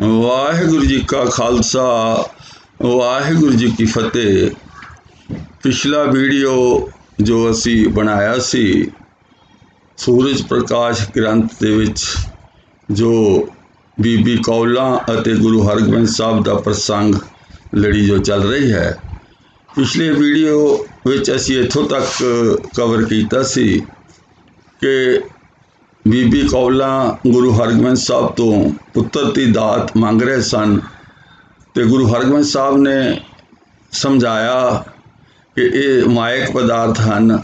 ਵਾਹਿਗੁਰੂ ਜੀ ਕਾ ਖਾਲਸਾ, ਵਾਹਿਗੁਰੂ ਜੀ ਕੀ ਫਤਿਹ। ਪਿਛਲਾ ਵੀਡੀਓ ਜੋ ਅਸੀਂ ਬਣਾਇਆ ਸੀ, ਸੂਰਜ ਪ੍ਰਕਾਸ਼ ਗ੍ਰੰਥ ਦੇ ਵਿੱਚ, ਜੋ ਬੀਬੀ ਕੌਲਾਂ ਅਤੇ ਗੁਰੂ ਹਰਗੋਬਿੰਦ ਸਾਹਿਬ ਦਾ ਪ੍ਰਸੰਗ ਲੜੀ ਜੋ ਚੱਲ ਰਹੀ ਹੈ, ਪਿਛਲੇ ਵੀਡੀਓ ਵਿੱਚ ਅਸੀਂ ਇੱਥੋਂ ਤੱਕ ਕਵਰ ਕੀਤਾ ਸੀ ਕਿ ਬੀਬੀ ਕੌਲਾਂ ਗੁਰੂ ਹਰਗੋਬਿੰਦ ਸਾਹਿਬ ਤੋਂ ਪੁੱਤਰ ਦੀ ਦਾਤ ਮੰਗ ਰਹੇ ਸਨ ਤੇ ਗੁਰੂ ਹਰਗੋਬਿੰਦ ਸਾਹਿਬ ਨੇ ਸਮਝਾਇਆ ਕਿ ਇਹ ਮਾਇਕ ਪਦਾਰਥ ਹਨ।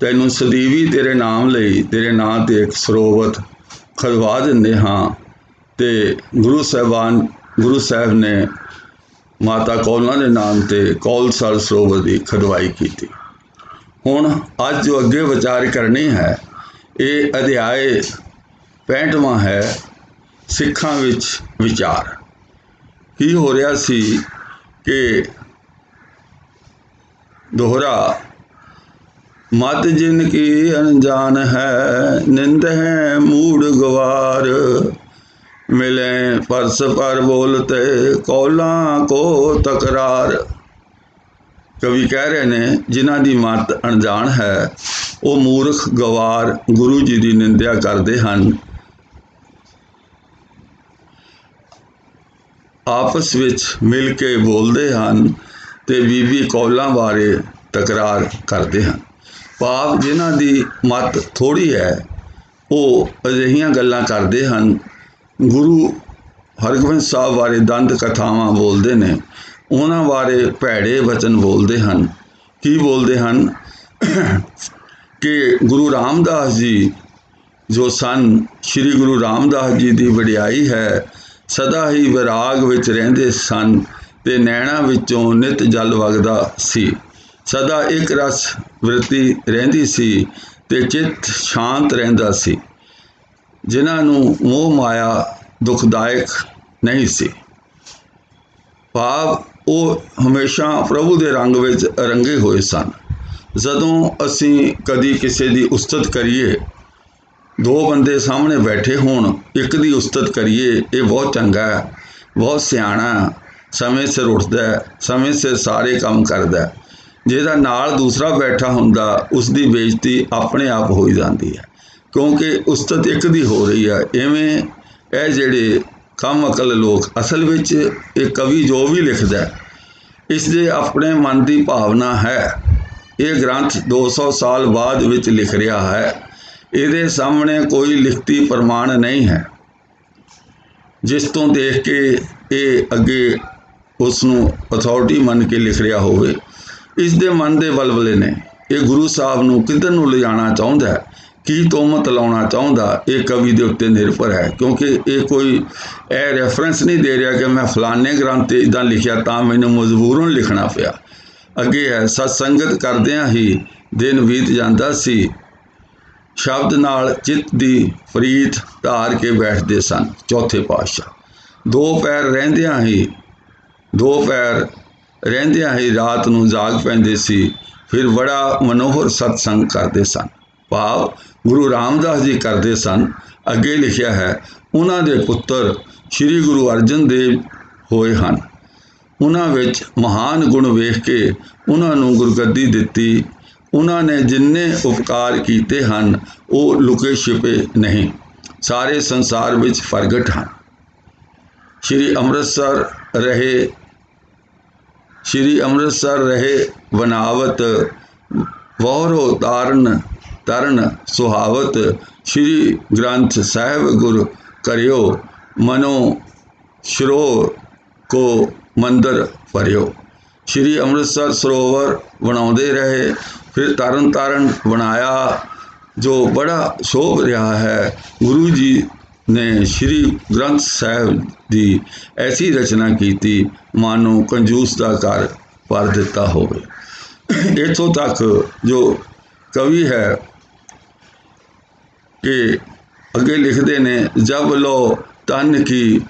ਤੈਨੂੰ ਸਦੀਵੀ ਤੇਰੇ ਨਾਮ ਲਈ, ਤੇਰੇ ਨਾਂ ਤੇ ਇੱਕ ਸਰੋਵਰ ਖਲਵਾ ਦਿੰਦੇ ਹਾਂ। ਤੇ ਗੁਰੂ ਸਾਹਿਬਾਨ, ਗੁਰੂ ਸਾਹਿਬ ਨੇ ਮਾਤਾ ਕੌਲਾਂ ਦੇ ਨਾਮ ਤੇ ਕੌਲਸਰ ਸਰੋਵਰ ਦੀ ਖਦਵਾਈ ਕੀਤੀ। ਹੁਣ ਅੱਜ ਜੋ ਅੱਗੇ ਵਿਚਾਰ ਕਰਨੀ ਹੈ ਇਹ ਅਧਿਆਏ 65ਵਾਂ ਹੈ ਸਿੱਖਾਂ ਵਿੱਚ ਵਿਚਾਰ। ਕੀ ਹੋ ਰਿਹਾ ਸੀ ਕਿ ਦੋਹਰਾ ਮਤ ਜਿਨ ਕੀ ਅਣਜਾਣ ਹੈ, ਨਿੰਦ ਹੈ ਮੂੜ ਗਵਾਰ। ਮਿਲੇ ਪਰਸ ਪਰ ਬੋਲਤੇ ਕੌਲਾਂ ਕੋ ਤਕਰਾਰ। ਕਵੀ ਕਹਿ ਰਹੇ ਨੇ, ਜਿਨ੍ਹਾਂ ਦੀ ਮਤ ਅਣਜਾਣ ਹੈ, ਉਹ ਮੂਰਖ, ਗਵਾਰ, ਗੁਰੂ ਜੀ ਦੀ ਨਿੰਦਿਆ ਕਰਦੇ ਹਨ। ਆਪਸ ਵਿੱਚ ਮਿਲ ਕੇ ਬੋਲਦੇ ਹਨ ਤੇ ਬੀਬੀ ਕੌਲਾਂ ਬਾਰੇ ਤਕਰਾਰ ਕਰਦੇ ਹਨ। ਭਾਵ ਜਿਨ੍ਹਾਂ ਦੀ ਮਤ ਥੋੜੀ ਹੈ, ਉਹ ਅਜਿਹੀਆਂ ਗੱਲਾਂ ਕਰਦੇ ਹਨ। ਗੁਰੂ ਹਰਗੋਬਿੰਦ ਸਾਹਿਬ ਬਾਰੇ ਦੰਦ ਕਥਾਵਾਂ ਬੋਲਦੇ ਨੇ ਉਹਨਾਂ ਬਾਰੇ ਭੈੜੇ ਵਚਨ ਬੋਲਦੇ ਹਨ। ਕੀ ਬੋਲਦੇ ਹਨ? ਕਿ ਗੁਰੂ ਰਾਮਦਾਸ ਜੀ, ਜੋ ਸਨ, ਸ੍ਰੀ ਗੁਰੂ ਰਾਮਦਾਸ ਜੀ ਦੀ ਵਡਿਆਈ ਹੈ, ਸਦਾ ਹੀ ਵਿਰਾਗ ਵਿੱਚ ਰਹਿੰਦੇ ਸਨ ਤੇ ਨੈਣਾ ਵਿੱਚੋਂ ਨਿਤ ਜਲ ਵਗਦਾ ਸੀ। ਸਦਾ ਇੱਕ ਰਸ ਵਰਤੀ ਰਹਿੰਦੀ ਸੀ ਤੇ ਚਿੱਤ ਸ਼ਾਂਤ ਰਹਿੰਦਾ ਸੀ, ਜਿਨ੍ਹਾਂ ਨੂੰ ਮੋਹ ਮਾਇਆ ਦੁਖਦਾਇਕ ਨਹੀਂ ਸੀ। ਭਾਵ ਉਹ ਹਮੇਸ਼ਾ ਪ੍ਰਭੂ ਦੇ ਰੰਗ ਵਿੱਚ ਰੰਗੇ ਹੋਏ ਸਨ। ਜਦੋਂ ਅਸੀਂ ਕਦੀ ਕਿਸੇ ਦੀ ਉਸਤਤ ਕਰੀਏ, ਦੋ ਬੰਦੇ ਸਾਹਮਣੇ ਬੈਠੇ ਹੋਣ, ਇੱਕ ਦੀ ਉਸਤਤ ਕਰੀਏ, ਇਹ ਬਹੁਤ ਚੰਗਾ ਹੈ, ਬਹੁਤ ਸਿਆਣਾ ਸਮੇਂ ਸਿਰ ਉੱਠਦਾ ਹੈ, ਸਮੇਂ ਸਿਰ ਸਾਰੇ ਕੰਮ ਕਰਦਾ ਹੈ। ਜਿਹਦਾ ਨਾਲ ਦੂਸਰਾ ਬੈਠਾ ਹੁੰਦਾ ਉਸ ਦੀ ਬੇਇੱਜ਼ਤੀ ਆਪਣੇ ਆਪ ਹੋ ਜਾਂਦੀ ਹੈ। ਕਿਉਂਕਿ ਉਸਤਤ ਇੱਕ ਦੀ ਹੋ ਰਹੀ ਹੈ ਐਵੇਂ ਇਹ ਜਿਹੜੇ ਕਮ ਅਕਲ ਲੋਕ, ਅਸਲ ਵਿੱਚ ਇਹ ਕਵੀ ਜੋ ਵੀ ਲਿਖਦਾ ਹੈ, ਇਸ ਦੇ ਆਪਣੇ ਮਨ ਦੀ ਭਾਵਨਾ ਹੈ। ਇਹ ਗ੍ਰੰਥ 200 ਸਾਲ ਬਾਅਦ ਵਿੱਚ ਲਿਖ ਰਿਹਾ ਹੈ। ਇਹਦੇ ਸਾਹਮਣੇ ਕੋਈ ਲਿਖਤੀ ਪ੍ਰਮਾਣ ਨਹੀਂ ਹੈ। ਜਿਸ ਤੋਂ ਦੇਖ ਕੇ ਇਹ ਅੱਗੇ ਉਸ ਨੂੰ ਅਥਾਰਟੀ ਮੰਨ ਕੇ ਲਿਖ ਰਿਹਾ ਹੋਵੇ, ਇਸ ਦੇ ਮਨ ਦੇ ਬਲਬਲੇ ਨੇ। ਇਹ ਗੁਰੂ ਸਾਹਿਬ ਨੂੰ ਕਿੱਧਰ ਨੂੰ ਲਿਜਾਣਾ ਚਾਹੁੰਦਾ ਹੈ? ਕੀ ਤੋਮਤ ਲਾਉਣਾ ਚਾਹੁੰਦਾ? ਇਹ ਕਵੀ ਦੇ ਉੱਤੇ ਨਿਰਭਰ ਹੈ, ਕਿਉਂਕਿ ਇਹ ਕੋਈ ਇਹ ਰੈਫਰੈਂਸ ਨਹੀਂ ਦੇ ਰਿਹਾ ਕਿ ਮੈਂ ਫਲਾਣੇ ਗ੍ਰੰਥ ਤੇ ਇਦਾਂ ਲਿਖਿਆ ਤਾਂ ਮੈਨੂੰ ਮਜਬੂਰਨ ਲਿਖਣਾ ਪਿਆ। ਅੱਗੇ ਹੈ ਸਤਸੰਗਤ ਕਰਦਿਆਂ ਹੀ ਦਿਨ ਬੀਤ ਜਾਂਦਾ ਸੀ। ਸ਼ਬਦ ਨਾਲ ਚਿੱਤ ਦੀ ਫਰੀਦ ਧਾਰ ਕੇ ਬੈਠਦੇ ਸਨ। ਚੌਥੇ ਪਾਤਸ਼ਾਹ। ਦੋ ਪੈਰ ਰਹਿੰਦਿਆਂ ਹੀ, ਦੋ ਪੈਰ ਰਹਿੰਦਿਆਂ ਹੀ ਰਾਤ ਨੂੰ ਜਾਗ ਪੈਂਦੇ ਸੀ, ਫਿਰ ਬੜਾ ਮਨੋਹਰ ਸਤਸੰਗ ਕਰਦੇ ਸਨ। ਭਾਵ ਗੁਰੂ ਰਾਮਦਾਸ ਜੀ ਕਰਦੇ ਸਨ। ਅੱਗੇ ਲਿਖਿਆ ਹੈ, ਉਹਨਾਂ ਦੇ ਪੁੱਤਰ ਸ੍ਰੀ ਗੁਰੂ ਅਰਜਨ ਦੇਵ ਹੋਏ ਹਨ। ਉਹਨਾਂ ਵਿੱਚ ਮਹਾਨ ਗੁਣ ਵੇਖ ਕੇ ਉਹਨਾਂ ਨੂੰ ਗੁਰਗੱਦੀ ਦਿੱਤੀ। ਉਹਨਾਂ ਨੇ ਜਿੰਨੇ ਉਪਕਾਰ ਕੀਤੇ ਹਨ, ਉਹ ਲੁਕੇ ਛਿਪੇ ਨਹੀਂ। ਸਾਰੇ ਸੰਸਾਰ ਵਿੱਚ ਪ੍ਰਗਟ ਹਨ। ਸ੍ਰੀ ਅੰਮ੍ਰਿਤਸਰ ਰਹੇ, ਸ੍ਰੀ ਅੰਮ੍ਰਿਤਸਰ ਰਹੇ ਬਨਾਵਤ ਵਹਰੋ ਤਾਰਨ ਤਰਨ ਸੁਹਾਵਤ ਸ੍ਰੀ ਗ੍ਰੰਥ ਸਾਹਿਬ ਗੁਰ ਕਰਿਓ, ਮਨੋ ਸ਼ਰੋ ਕੋ ਮੰਦਰ ਭਰਿਓ। ਸ੍ਰੀ ਅੰਮ੍ਰਿਤਸਰ ਸਰੋਵਰ ਬਣਾਉਂਦੇ ਰਹੇ, ਫਿਰ ਤਰਨ ਤਾਰਨ ਬਣਾਇਆ, ਜੋ ਬੜਾ ਸ਼ੋਭ ਰਿਹਾ ਹੈ। ਗੁਰੂ ਜੀ ਨੇ ਸ੍ਰੀ ਗ੍ਰੰਥ ਸਾਹਿਬ ਦੀ ਐਸੀ ਰਚਨਾ ਕੀਤੀ, ਮਾਨੋ ਕੰਜੂਸ ਦਾ ਘਰ ਭਰ ਦਿੱਤਾ ਹੋਵੇ। ਇਥੋਂ ਤੱਕ ਜੋ ਕਵੀ ਹੈ ਕਿ ਅੱਗੇ ਲਿਖਦੇ ਨੇ, ਜਬ ਲੋ ਤਨ ਕੀ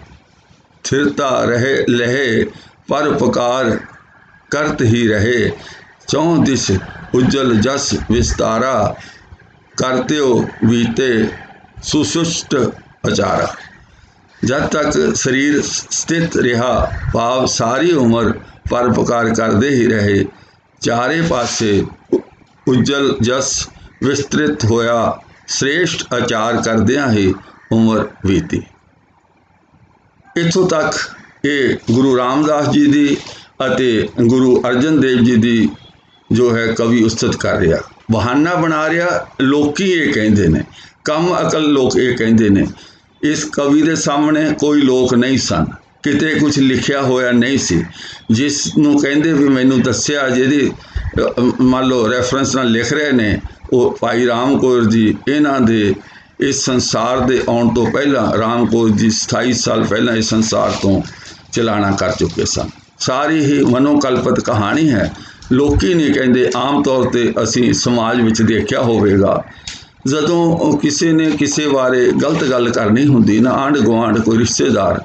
ਥਿਰਤਾ ਰਹੇ ਲਹੇ, ਪਰ ਪਕਾਰ ਕਰਤ ਹੀ ਰਹੇ। ਚੌਂ ਦਿਸ ਉਜਲ ਜਸ ਵਿਸਤਾਰਾ, ਕਰਤਿਓ ਬੀਤੇ ਸੁਸੁਸ਼ਟ ਅਚਾਰਾ। ਜਦ ਤੱਕ ਸਰੀਰ ਸਥਿਤ ਰਿਹਾ, ਭਾਵ ਸਾਰੀ ਉਮਰ ਪਰਪਕਾਰ ਕਰਦੇ ਹੀ ਰਹੇ, ਚਾਰੇ ਪਾਸੇ ਉਜਲ ਜਸ ਵਿਸਤ੍ਰਿਤ ਹੋਇਆ। ਸ੍ਰੇਸ਼ਟ ਆਚਾਰ ਕਰਦਿਆਂ ਹੀ ਉਮਰ ਬੀਤੀ। ਇੱਥੋਂ ਤੱਕ ਇਹ ਗੁਰੂ ਰਾਮਦਾਸ ਜੀ ਦੀ ਅਤੇ ਗੁਰੂ ਅਰਜਨ ਦੇਵ ਜੀ ਦੀ ਜੋ ਹੈ ਕਵੀ ਉਸਤਤ ਕਰ ਰਿਹਾ, ਬਹਾਨਾ ਬਣਾ ਰਿਹਾ, ਲੋਕੀ ਇਹ ਕਹਿੰਦੇ ਨੇ, ਕੰਮ ਅਕਲ ਲੋਕ ਇਹ ਕਹਿੰਦੇ ਨੇ, ਇਸ ਕਵੀ ਦੇ ਸਾਹਮਣੇ ਕੋਈ ਲੋਕ ਨਹੀਂ ਸਨ। ਕਿਤੇ ਕੁਝ ਲਿਖਿਆ ਹੋਇਆ ਨਹੀਂ ਸੀ। ਜਿਸ ਨੂੰ ਕਹਿੰਦੇ ਵੀ ਮੈਨੂੰ ਦੱਸਿਆ ਜਿਹਦੀ ਮੰਨ ਲਓ ਰੈਫਰੈਂਸ ਨਾਲ ਲਿਖ ਰਹੇ ਨੇ, ਉਹ ਭਾਈ ਰਾਮ ਕੌਰ ਜੀ, ਇਹਨਾਂ ਦੇ ਇਸ ਸੰਸਾਰ ਦੇ ਆਉਣ ਤੋਂ ਪਹਿਲਾਂ, ਰਾਮ ਕੌਰ ਜੀ 27 ਸਾਲ ਪਹਿਲਾਂ ਇਸ ਸੰਸਾਰ ਤੋਂ ਚਲਾਣਾ ਕਰ ਚੁੱਕੇ ਸਨ। ਸਾਰੀ ਹੀ ਮਨੋਕਲਪਿਤ ਕਹਾਣੀ ਹੈ। ਲੋਕੀ ਨਹੀਂ ਕਹਿੰਦੇ, ਆਮ ਤੌਰ ਤੇ ਅਸੀਂ ਸਮਾਜ ਵਿੱਚ ਦੇਖਿਆ ਹੋਵੇਗਾ, ਜਦੋਂ ਉਹ ਕਿਸੇ ਨੇ ਕਿਸੇ ਬਾਰੇ ਗਲਤ ਗੱਲ ਕਰਨੀ ਹੁੰਦੀ, ਨਾ ਆਂਢ ਗੁਆਂਢ ਕੋਈ ਰਿਸ਼ਤੇਦਾਰ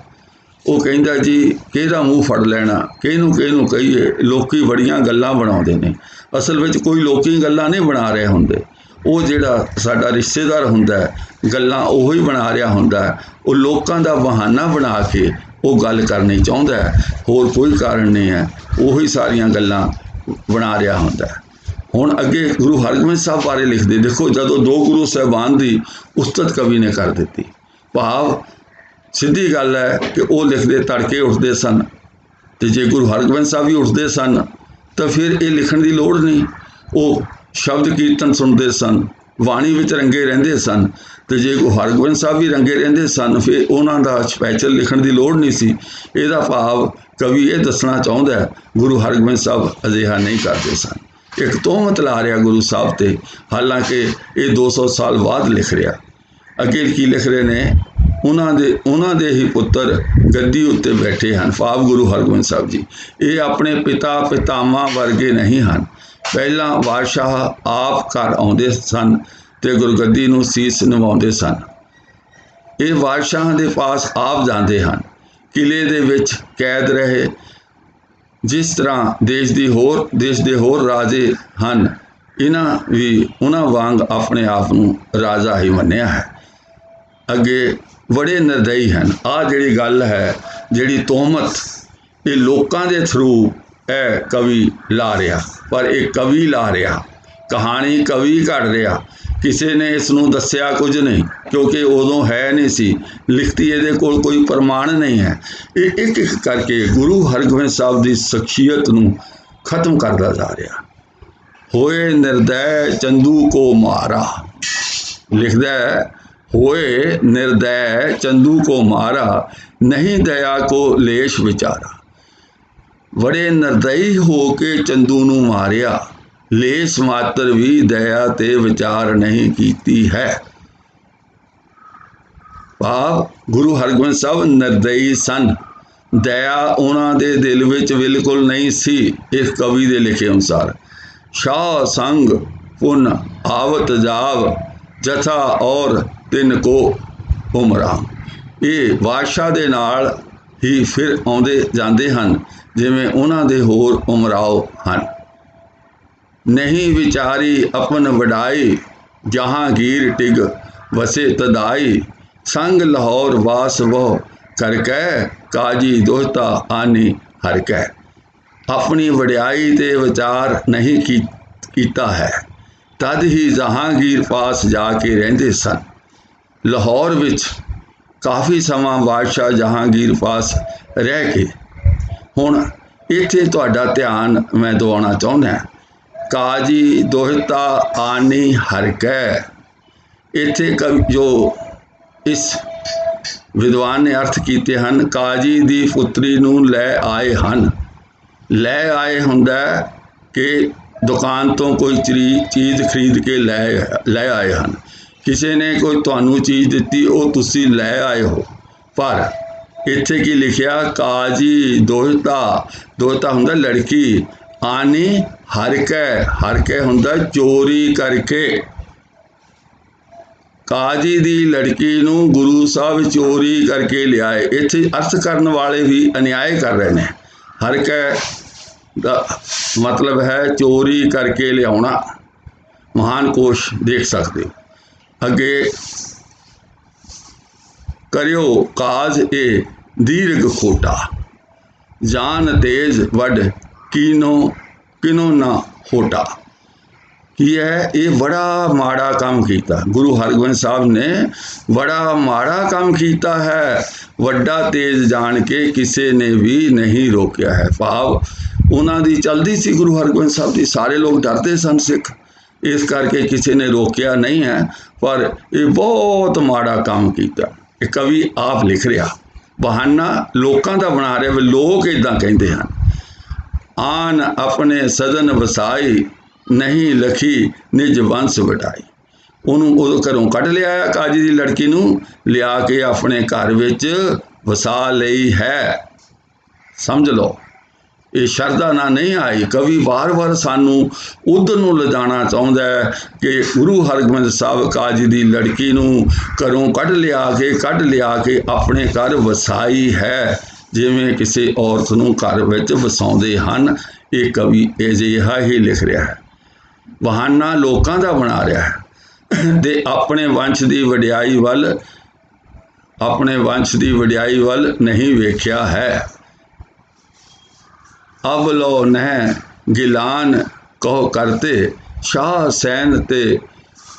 ਉਹ ਕਹਿੰਦਾ ਜੀ ਕਿਹਦਾ ਮੂੰਹ ਫੜ ਲੈਣਾ? ਕਿਹਨੂੰ ਕਿਹਨੂੰ ਕਹੀਏ? ਲੋਕੀ ਬੜੀਆਂ ਗੱਲਾਂ ਬਣਾਉਂਦੇ ਨੇ। ਅਸਲ ਵਿੱਚ ਕੋਈ ਲੋਕੀ ਗੱਲਾਂ ਨਹੀਂ ਬਣਾ ਰਹੇ ਹੁੰਦੇ। ਉਹ ਜਿਹੜਾ ਸਾਡਾ ਰਿਸ਼ਤੇਦਾਰ ਹੁੰਦਾ ਹੈ, ਗੱਲਾਂ ਉਹੀ ਬਣਾ ਰਿਹਾ ਹੁੰਦਾ ਉਹ ਲੋਕਾਂ ਦਾ ਬਹਾਨਾ ਬਣਾ ਕੇ ਉਹ ਗੱਲ ਕਰਨੀ ਚਾਹੁੰਦਾ ਹੋਰ ਕੋਈ ਕਾਰਨ ਨਹੀਂ ਹੈ। ਉਹੀ ਸਾਰੀਆਂ ਗੱਲਾਂ ਬਣਾ ਰਿਹਾ ਹੁੰਦਾ ਹੁਣ ਅੱਗੇ ਗੁਰੂ ਹਰਗੋਬਿੰਦ ਸਾਹਿਬ ਬਾਰੇ ਲਿਖਦੇ ਦੇਖੋ ਜਦੋਂ ਦੋ ਗੁਰੂ ਸਾਹਿਬਾਨ ਦੀ ਉਸਤਤ ਕਵੀ ਨੇ ਕਰ ਦਿੱਤੀ ਭਾਵ ਸਿੱਧੀ ਗੱਲ ਹੈ ਕਿ ਉਹ ਲਿਖਦੇ ਤੜਕੇ ਉੱਠਦੇ ਸਨ ਤੇ ਜੇ ਗੁਰੂ ਹਰਗੋਬਿੰਦ ਸਾਹਿਬ ਵੀ ਉੱਠਦੇ ਸਨ, ਤਾਂ ਫਿਰ ਇਹ ਲਿਖਣ ਦੀ ਲੋੜ ਨਹੀਂ। ਉਹ ਸ਼ਬਦ ਕੀਰਤਨ ਸੁਣਦੇ ਸਨ, ਬਾਣੀ ਵਿੱਚ ਰੰਗੇ ਰਹਿੰਦੇ ਸਨ ਤੇ ਜੇ ਗੁਰੂ ਹਰਗੋਬਿੰਦ ਸਾਹਿਬ ਵੀ ਰੰਗੇ ਰਹਿੰਦੇ ਸਨ, ਫਿਰ ਉਹਨਾਂ ਦਾ ਸਪੈਸ਼ਲ ਲਿਖਣ ਦੀ ਲੋੜ ਨਹੀਂ ਸੀ। ਇਹਦਾ ਭਾਵ ਕਵੀ ਇਹ ਦੱਸਣਾ ਚਾਹੁੰਦਾ ਹੈ, ਗੁਰੂ ਹਰਗੋਬਿੰਦ ਸਾਹਿਬ ਅਜਿਹਾ ਨਹੀਂ ਕਰਦੇ ਸਨ। ਇੱਕ ਤੋਹਮਤ ਲਾ ਰਿਹਾ ਗੁਰੂ ਸਾਹਿਬ ਤੇ, ਹਾਲਾਂਕਿ ਇਹ 200 ਸਾਲ ਬਾਅਦ ਲਿਖ ਰਿਹਾ। ਅੱਗੇ ਕੀ ਲਿਖ ਰਹੇ ਨੇ? ਉਹਨਾਂ ਦੇ ਉਹਨਾਂ ਦੇ ਹੀ ਪੁੱਤਰ ਗੱਦੀ ਉੱਤੇ ਬੈਠੇ ਹਨ, ਭਾਵ ਗੁਰੂ ਹਰਗੋਬਿੰਦ ਸਾਹਿਬ ਜੀ। ਇਹ ਆਪਣੇ ਪਿਤਾ ਪਿਤਾਮਾ ਵਰਗੇ ਨਹੀਂ ਹਨ। ਪਹਿਲਾਂ ਬਾਦਸ਼ਾਹ ਆਪ ਘਰ ਆਉਂਦੇ ਸਨ ਤੇ ਗੁਰਗੱਦੀ ਨੂੰ ਸੀਸ ਨਿਵਾਉਂਦੇ ਸਨ। ਇਹ ਬਾਦਸ਼ਾਹਾਂ ਦੇ ਪਾਸ ਆਪ ਜਾਂਦੇ ਹਨ। ਕਿਲੇ ਦੇ ਵਿੱਚ ਕੈਦ ਰਹੇ। ਜਿਸ ਤਰ੍ਹਾਂ ਦੇਸ਼ ਦੀ ਹੋਰ, ਦੇਸ਼ ਦੇ ਹੋਰ ਰਾਜੇ ਹਨ, ਇਹਨਾਂ ਵੀ ਉਹਨਾਂ ਵਾਂਗ ਆਪਣੇ ਆਪ ਨੂੰ ਰਾਜਾ ਹੀ ਮੰਨਿਆ ਹੈ। ਅੱਗੇ ਬੜੇ ਨਿਰਦਈ ਹਨ। ਆ ਜਿਹੜੀ ਗੱਲ ਹੈ, ਜਿਹੜੀ ਤੋਹਮਤ ਇਹ ਲੋਕਾਂ ਦੇ ਥਰੂ ਇਹ ਕਵੀ ਲਾ ਰਿਹਾ। ਪਰ ਇਹ ਕਵੀ ਲਾ ਰਿਹਾ। ਕਹਾਣੀ ਕਵੀ ਘੜ ਰਿਹਾ। ਕਿਸੇ ਨੇ ਇਸ ਨੂੰ ਦੱਸਿਆ ਕੁਝ ਨਹੀਂ, ਕਿਉਂਕਿ ਉਦੋਂ ਹੈ ਨਹੀਂ ਸੀ। ਲਿਖਤੀ ਇਹਦੇ ਕੋਲ ਕੋਈ ਪ੍ਰਮਾਣ ਨਹੀਂ ਹੈ। ਇਹ ਇੱਕ ਇੱਕ ਕਰਕੇ ਗੁਰੂ ਹਰਗੋਬਿੰਦ ਸਾਹਿਬ ਦੀ ਸ਼ਖਸੀਅਤ ਨੂੰ ਖਤਮ ਕਰਦਾ ਜਾ ਰਿਹਾ। ਹੋਏ ਨਿਰਦੈ ਚੰਦੂ ਕੋ ਮਾਰਾ। ਲਿਖਦਾ ਹੈ ਹੋਏ ਨਿਰਦੈ ਚੰਦੂ ਕੋ ਮਾਰਾ, ਨਹੀਂ ਦਇਆ ਕੋ ਲੇਸ਼ ਵਿਚਾਰਾ। ਬੜੇ ਨਿਰਦਈ ਹੋ ਕੇ ਚੰਦੂ ਨੂੰ ਮਾਰਿਆ, ਲੇਸ ਮਾਤਰ ਵੀ ਦਇਆ ਤੇ ਵਿਚਾਰ ਨਹੀਂ ਕੀਤੀ ਹੈ। ਭਾਵ ਗੁਰੂ ਹਰਗੋਬਿੰਦ ਸਾਹਿਬ ਨਿਰਦਈ ਸਨ। ਦਇਆ ਉਹਨਾਂ ਦੇ ਦਿਲ ਵਿੱਚ ਬਿਲਕੁਲ ਨਹੀਂ ਸੀ, ਇਸ ਕਵੀ ਦੇ ਲਿਖੇ ਅਨੁਸਾਰ। ਸ਼ਾਹ ਸੰਗ ਪੁਨ ਆਵਤ ਜਾਵ, ਜਥਾ ਔਰ ਤਿੰਨ ਕੋ ਉਮਰਾ। ਇਹ ਬਾਦਸ਼ਾਹ ਦੇ ਨਾਲ ਹੀ ਫਿਰ ਆਉਂਦੇ ਜਾਂਦੇ ਹਨ, ਜਿਵੇਂ ਉਹਨਾਂ ਦੇ ਹੋਰ ਉਮਰਾਓ ਹਨ। ਨਹੀਂ ਵਿਚਾਰੀ ਆਪਨ ਵਡਾਈ, ਜਹਾਂਗੀਰ ਟਿਗ ਵਸੇ ਤਦਾਈ, ਸੰਗ ਲਾਹੌਰ ਵਾਸ ਵੋ ਕਰ ਕੈ, ਕਾਜੀ ਦੋਹਤਾ ਆਨੀ ਹਰਕੈ ਆਪਣੀ ਵਡਿਆਈ ਤੇ ਵਿਚਾਰ ਨਹੀਂ ਕੀ- ਕੀਤਾ ਹੈ। ਤਦ ਹੀ ਜਹਾਂਗੀਰ ਪਾਸ ਜਾ ਕੇ ਰਹਿੰਦੇ ਸਨ। ਲਾਹੌਰ ਵਿੱਚ ਕਾਫੀ ਸਮਾਂ ਬਾਦਸ਼ਾਹ ਜਹਾਂਗੀਰ ਪਾਸ ਰਹਿ ਕੇ। ਹੁਣ ਇੱਥੇ ਤੁਹਾਡਾ ਧਿਆਨ ਮੈਂ ਦਿਵਾਉਣਾ ਚਾਹੁੰਦਾ ਕਾਜੀ ਦੋਹਤਾ ਆਨੀ ਹਰ ਕੈ। ਇੱਥੇ ਕਵੀ ਜੋ ਇਸ ਵਿਦਵਾਨ ਨੇ ਅਰਥ ਕੀਤੇ ਹਨ, ਕਾਜੀ ਦੀ ਪੁੱਤਰੀ ਨੂੰ ਲੈ ਆਏ ਹਨ। ਲੈ ਆਏ ਹੁੰਦਾ ਕਿ ਦੁਕਾਨ ਤੋਂ ਕੋਈ ਚਰੀ- ਚੀਜ਼ ਖਰੀਦ ਕੇ ਲੈ ਲੈ ਆਏ ਹਨ। ਕਿਸੇ ਨੇ ਕੋਈ ਤੁਹਾਨੂੰ ਚੀਜ਼ ਦਿੱਤੀ, ਉਹ ਤੁਸੀਂ ਲੈ ਆਏ ਹੋ। ਪਰ ਇੱਥੇ ਕੀ ਲਿਖਿਆ? ਕਾਜੀ ਦੋਹਤਾ ਦੋਹਤਾ ਹੁੰਦਾ ਲੜਕੀ, ਆਨੀ ਹਰ ਕੈ ਹੁੰਦਾ ਚੋਰੀ ਕਰਕੇ। ਕਾਜੀ ਦੀ ਲੜਕੀ ਨੂੰ ਗੁਰੂ ਸਾਹਿਬ ਚੋਰੀ ਕਰਕੇ ਲਿਆਏ। ਇੱਥੇ ਅਰਥ ਕਰਨ ਵਾਲੇ ਵੀ ਅਨਿਆਏ ਕਰ ਰਹੇ ਨੇ। ਹਰ ਕੈ ਦਾ ਮਤਲਬ ਹੈ ਚੋਰੀ ਕਰਕੇ ਲਿਆਉਣਾ। ਮਹਾਨ ਕੋਸ਼ ਦੇਖ ਸਕਦੇ ਹੋ। ਅੱਗੇ ਕਰਿਓ ਕਾਜ ਇਹ ਦੀਰਘ ਖੋਟਾ। ਜਾਨ ਤੇਜ ਵੱਡ ਕੀਨੋ ਕਿਨੋ ਨਾ ਹੋਟਾ। ਕੀ ਹੈ? ਇਹ ਬੜਾ ਮਾੜਾ ਕੰਮ ਕੀਤਾ। ਗੁਰੂ ਹਰਗੋਬਿੰਦ ਸਾਹਿਬ ਨੇ ਬੜਾ ਮਾੜਾ ਕੰਮ ਕੀਤਾ ਹੈ। ਵੱਡਾ ਤੇਜ ਜਾਣ ਕੇ ਕਿਸੇ ਨੇ ਵੀ ਨਹੀਂ ਰੋਕਿਆ ਹੈ। ਭਾਵ ਉਹਨਾਂ ਦੀ ਚਲਦੀ ਸੀ ਗੁਰੂ ਹਰਗੋਬਿੰਦ ਸਾਹਿਬ ਦੀ। ਸਾਰੇ ਲੋਕ ਡਰਦੇ ਸਨ ਸਿੱਖ। ਇਸ ਕਰਕੇ ਕਿਸੇ ਨੇ ਰੋਕਿਆ ਨਹੀਂ ਹੈ, ਪਰ ਇਹ ਬਹੁਤ ਮਾੜਾ ਕੰਮ ਕੀਤਾ। ਇਹ ਕਵੀ ਆਪ ਲਿਖ ਰਿਹਾ। ਬਹਾਨਾ ਲੋਕਾਂ ਦਾ ਬਣਾ ਰਿਹਾ ਵੀ ਲੋਕ ਇਦਾਂ ਕਹਿੰਦੇ ਹਨ। ਆਨ ਆਪਣੇ ਸਦਨ ਵਸਾਈ, ਨਹੀਂ ਲਖੀ ਨਿਜ ਵੰਸ ਵਟਾਈ। ਉਹਨੂੰ ਉਦੋਂ ਘਰੋਂ ਕੱਢ ਲਿਆਇਆ ਕਾਜੀ ਦੀ ਲੜਕੀ ਨੂੰ, ਲਿਆ ਕੇ ਆਪਣੇ ਘਰ ਵਿੱਚ ਵਸਾ ਲਈ ਹੈ। ਸਮਝ ਲਓ। ਇਹ ਸ਼ਰਧਾ ਨਾਲ ਨਹੀਂ ਆਈ। ਕਵੀ ਵਾਰ-ਵਾਰ ਸਾਨੂੰ ਉਧਰ ਨੂੰ ਲਿਜਾਣਾ ਚਾਹੁੰਦਾ ਹੈ ਕਿ ਗੁਰੂ ਹਰਗੋਬਿੰਦ ਸਾਹਿਬ ਕਾਜੀ ਦੀ ਲੜਕੀ ਨੂੰ ਘਰੋਂ ਕੱਢ ਲਿਆ ਕੇ, ਕੱਢ ਲਿਆ ਕੇ ਆਪਣੇ ਘਰ ਵਸਾਈ ਹੈ। ਜਿਵੇਂ ਕਿਸੇ ਔਰਤ ਨੂੰ ਘਰ ਵਿੱਚ ਵਸਾਉਂਦੇ ਹਨ, ਇਹ ਕਵੀ ਅਜਿਹਾ ਹੀ ਲਿਖ ਰਿਹਾ ਹੈ। ਬਹਾਨਾ ਲੋਕਾਂ ਦਾ ਬਣਾ ਰਿਹਾ ਹੈ। ਤੇ ਆਪਣੇ ਵੰਸ਼ ਦੀ ਵਡਿਆਈ ਵੱਲ, ਆਪਣੇ ਵੰਸ਼ ਦੀ ਵਡਿਆਈ ਵੱਲ ਨਹੀਂ ਵੇਖਿਆ ਹੈ। ਅਬ ਲੋ ਨਹਿ ਗਿਲਾਨ ਕਹੋ ਕਰਤੇ ਸ਼ਾਹ ਸੈਨ ਤੇ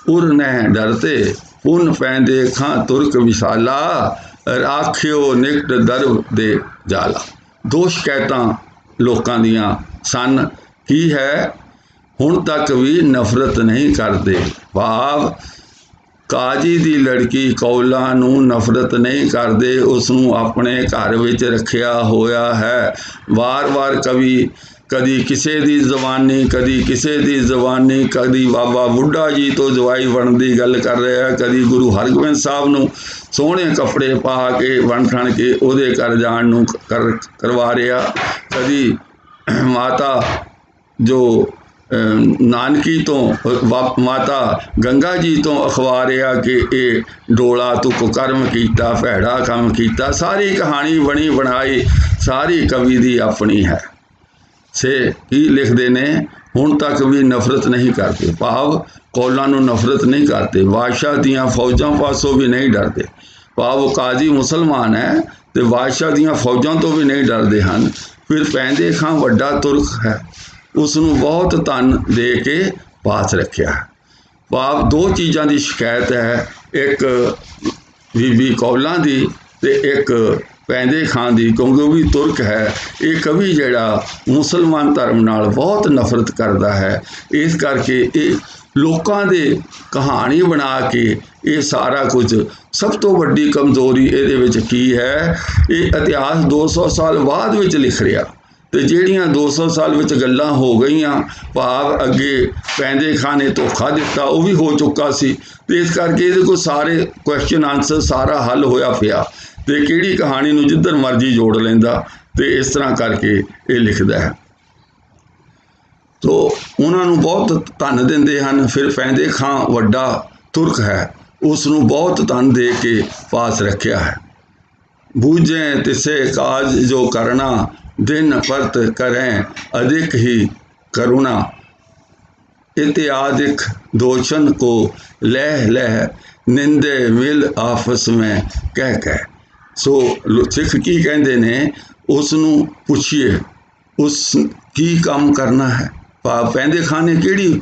ਉਰ ਨਹਿ ਡਰਤੇ ਪੁਨ ਪੈਂਦੇ ਖਾਂ ਤੁਰਕ ਵਿਸ਼ਾਲਾ ਰਾਖਿਓ ਨਿਕਟ ਦਰਬ ਦੇ ਜਾਲਾ ਦੋਸ਼ ਕਹਿਤਾ ਲੋਕਾਂ ਦੀਆਂ ਸਨ ਕੀ ਹੈ ਹੁਣ ਤੱਕ ਵੀ ਨਫ਼ਰਤ ਨਹੀਂ ਕਰਦੇ ਭਾਵ ਕਾਜੀ ਦੀ ਲੜਕੀ ਕੌਲਾ ਨੂੰ ਨਫ਼ਰਤ ਨਹੀਂ ਕਰਦੇ ਉਸ ਨੂੰ ਆਪਣੇ ਘਰ ਵਿੱਚ ਰੱਖਿਆ ਹੋਇਆ ਹੈ। ਵਾਰ-ਵਾਰ ਕਵੀ, ਕਦੀ ਕਿਸੇ ਦੀ ਜ਼ਬਾਨੀ, ਕਦੀ ਕਿਸੇ ਦੀ ਜ਼ਬਾਨੀ, ਕਦੀ ਬਾਬਾ ਬੁੱਢਾ ਜੀ ਤੋਂ ਜਵਾਈ ਬਣਨ ਦੀ ਗੱਲ ਕਰ ਰਿਹਾ ਕਦੀ ਗੁਰੂ ਹਰਗੋਬਿੰਦ ਸਾਹਿਬ ਨੂੰ ਸੋਹਣੇ ਕੱਪੜੇ ਪਾ ਕੇ ਵਣ ਠਣ ਕੇ ਉਹਦੇ ਘਰ ਜਾਣ ਨੂੰ ਕਰਵਾ ਰਿਹਾ। ਕਦੀ ਮਾਤਾ, ਜੋ ਨਾਨਕੀ ਤੋਂ ਮਾਤਾ ਗੰਗਾ ਜੀ ਤੋਂ ਅਖਬਾਰਿਆ ਕਿ ਇਹ ਡੋਲਾ ਤੂੰ ਕੁਕਰਮ ਕੀਤਾ, ਭੈੜਾ ਕੰਮ ਕੀਤਾ, ਸਾਰੀ ਕਹਾਣੀ ਬਣੀ ਬਣਾਈ, ਸਾਰੀ ਕਵੀ ਦੀ ਆਪਣੀ ਹੈ। ਸੇ ਕੀ ਲਿਖਦੇ ਨੇ? ਹੁਣ ਤੱਕ ਵੀ ਨਫ਼ਰਤ ਨਹੀਂ ਕਰਦੇ। ਭਾਵ ਕੌਲਾਂ ਨੂੰ ਨਫ਼ਰਤ ਨਹੀਂ ਕਰਦੇ। ਬਾਦਸ਼ਾਹ ਦੀਆਂ ਫੌਜਾਂ ਪਾਸੋਂ ਵੀ ਨਹੀਂ ਡਰਦੇ। ਭਾਵ ਕਾਜ਼ੀ ਮੁਸਲਮਾਨ ਹੈ ਤੇ ਬਾਦਸ਼ਾਹ ਦੀਆਂ ਫੌਜਾਂ ਤੋਂ ਵੀ ਨਹੀਂ ਡਰਦੇ ਹਨ। ਫਿਰ ਪੈਂਦੇ ਖਾਂ ਵੱਡਾ ਤੁਰਕ ਹੈ। ਉਸ ਨੂੰ ਬਹੁਤ ਧਨ ਦੇ ਕੇ ਪਾਸ ਰੱਖਿਆ। ਭਾਵ ਦੋ ਚੀਜ਼ਾਂ ਦੀ ਸ਼ਿਕਾਇਤ ਹੈ। ਇੱਕ ਬੀਬੀ ਕੌਲਾਂ ਦੀ ਤੇ ਇੱਕ ਪੈਂਦੇ ਖਾਨ ਦੀ, ਕਿਉਂਕਿ ਉਹ ਵੀ ਤੁਰਕ ਹੈ। ਇਹ ਕਵੀ ਜਿਹੜਾ ਮੁਸਲਮਾਨ ਧਰਮ ਨਾਲ ਬਹੁਤ ਨਫ਼ਰਤ ਕਰਦਾ ਹੈ। ਇਸ ਕਰਕੇ ਇਹ ਲੋਕਾਂ ਦੇ ਕਹਾਣੀ ਬਣਾ ਕੇ ਇਹ ਸਾਰਾ ਕੁਝ ਸਭ ਤੋਂ ਵੱਡੀ ਕਮਜ਼ੋਰੀ ਇਹਦੇ ਵਿੱਚ ਕੀ ਹੈ? ਇਹ ਇਤਿਹਾਸ 200 ਸਾਲ ਬਾਅਦ ਵਿੱਚ ਲਿਖ ਰਿਹਾ। ਤੇ ਜਿਹੜੀਆਂ 200 ਸਾਲ ਵਿੱਚ ਗੱਲਾਂ ਹੋ ਗਈਆਂ, ਭਾਵ ਅੱਗੇ ਪੈਂਦੇ ਖਾਨੇ ਧੋਖਾ ਦਿੱਤਾ, ਉਹ ਵੀ ਹੋ ਚੁੱਕਾ ਸੀ। ਤੇ ਇਸ ਕਰਕੇ ਇਹਦੇ ਕੋਲ ਸਾਰੇ ਕੁਐਸਚਨ ਆਨਸਰ ਸਾਰਾ ਹੱਲ ਹੋਇਆ ਪਿਆ। ਤੇ ਕਿਹੜੀ ਕਹਾਣੀ ਨੂੰ ਜਿੱਧਰ ਮਰਜ਼ੀ ਜੋੜ ਲੈਂਦਾ, ਤੇ ਇਸ ਤਰ੍ਹਾਂ ਕਰਕੇ ਇਹ ਲਿਖਦਾ ਹੈ। ਤੋ ਉਹਨਾਂ ਨੂੰ ਬਹੁਤ ਧਨ ਦਿੰਦੇ ਹਨ, ਫਿਰ ਪੈਂਦੇ ਖਾਂ ਵੱਡਾ ਤੁਰਕ ਹੈ ਉਸ ਨੂੰ ਬਹੁਤ ਧਨ ਦੇ ਕੇ ਪਾਸ ਰੱਖਿਆ ਹੈ। ਬੂਝੇ ਤਿਸੇ ਕਾਜ ਜੋ ਕਰਨਾ दिन परत करें अधिक ही करुणा इत्यादिक दोषण को लह लह निंदे मिल ਆਪਸ में ਕਹਿ ਕਹਿ ਸੋ ਸਿੱਖ ਕੀ ਕਹਿੰਦੇ ਨੇ ਉਸ ਨੂੰ ਪੁੱਛੀਏ ਉਸ ਕੀ ਕੰਮ ਕਰਨਾ ਹੈ ਪਾ ਪੈਂਦੇ ਖਾਨੇ ਕਿਹੜੀ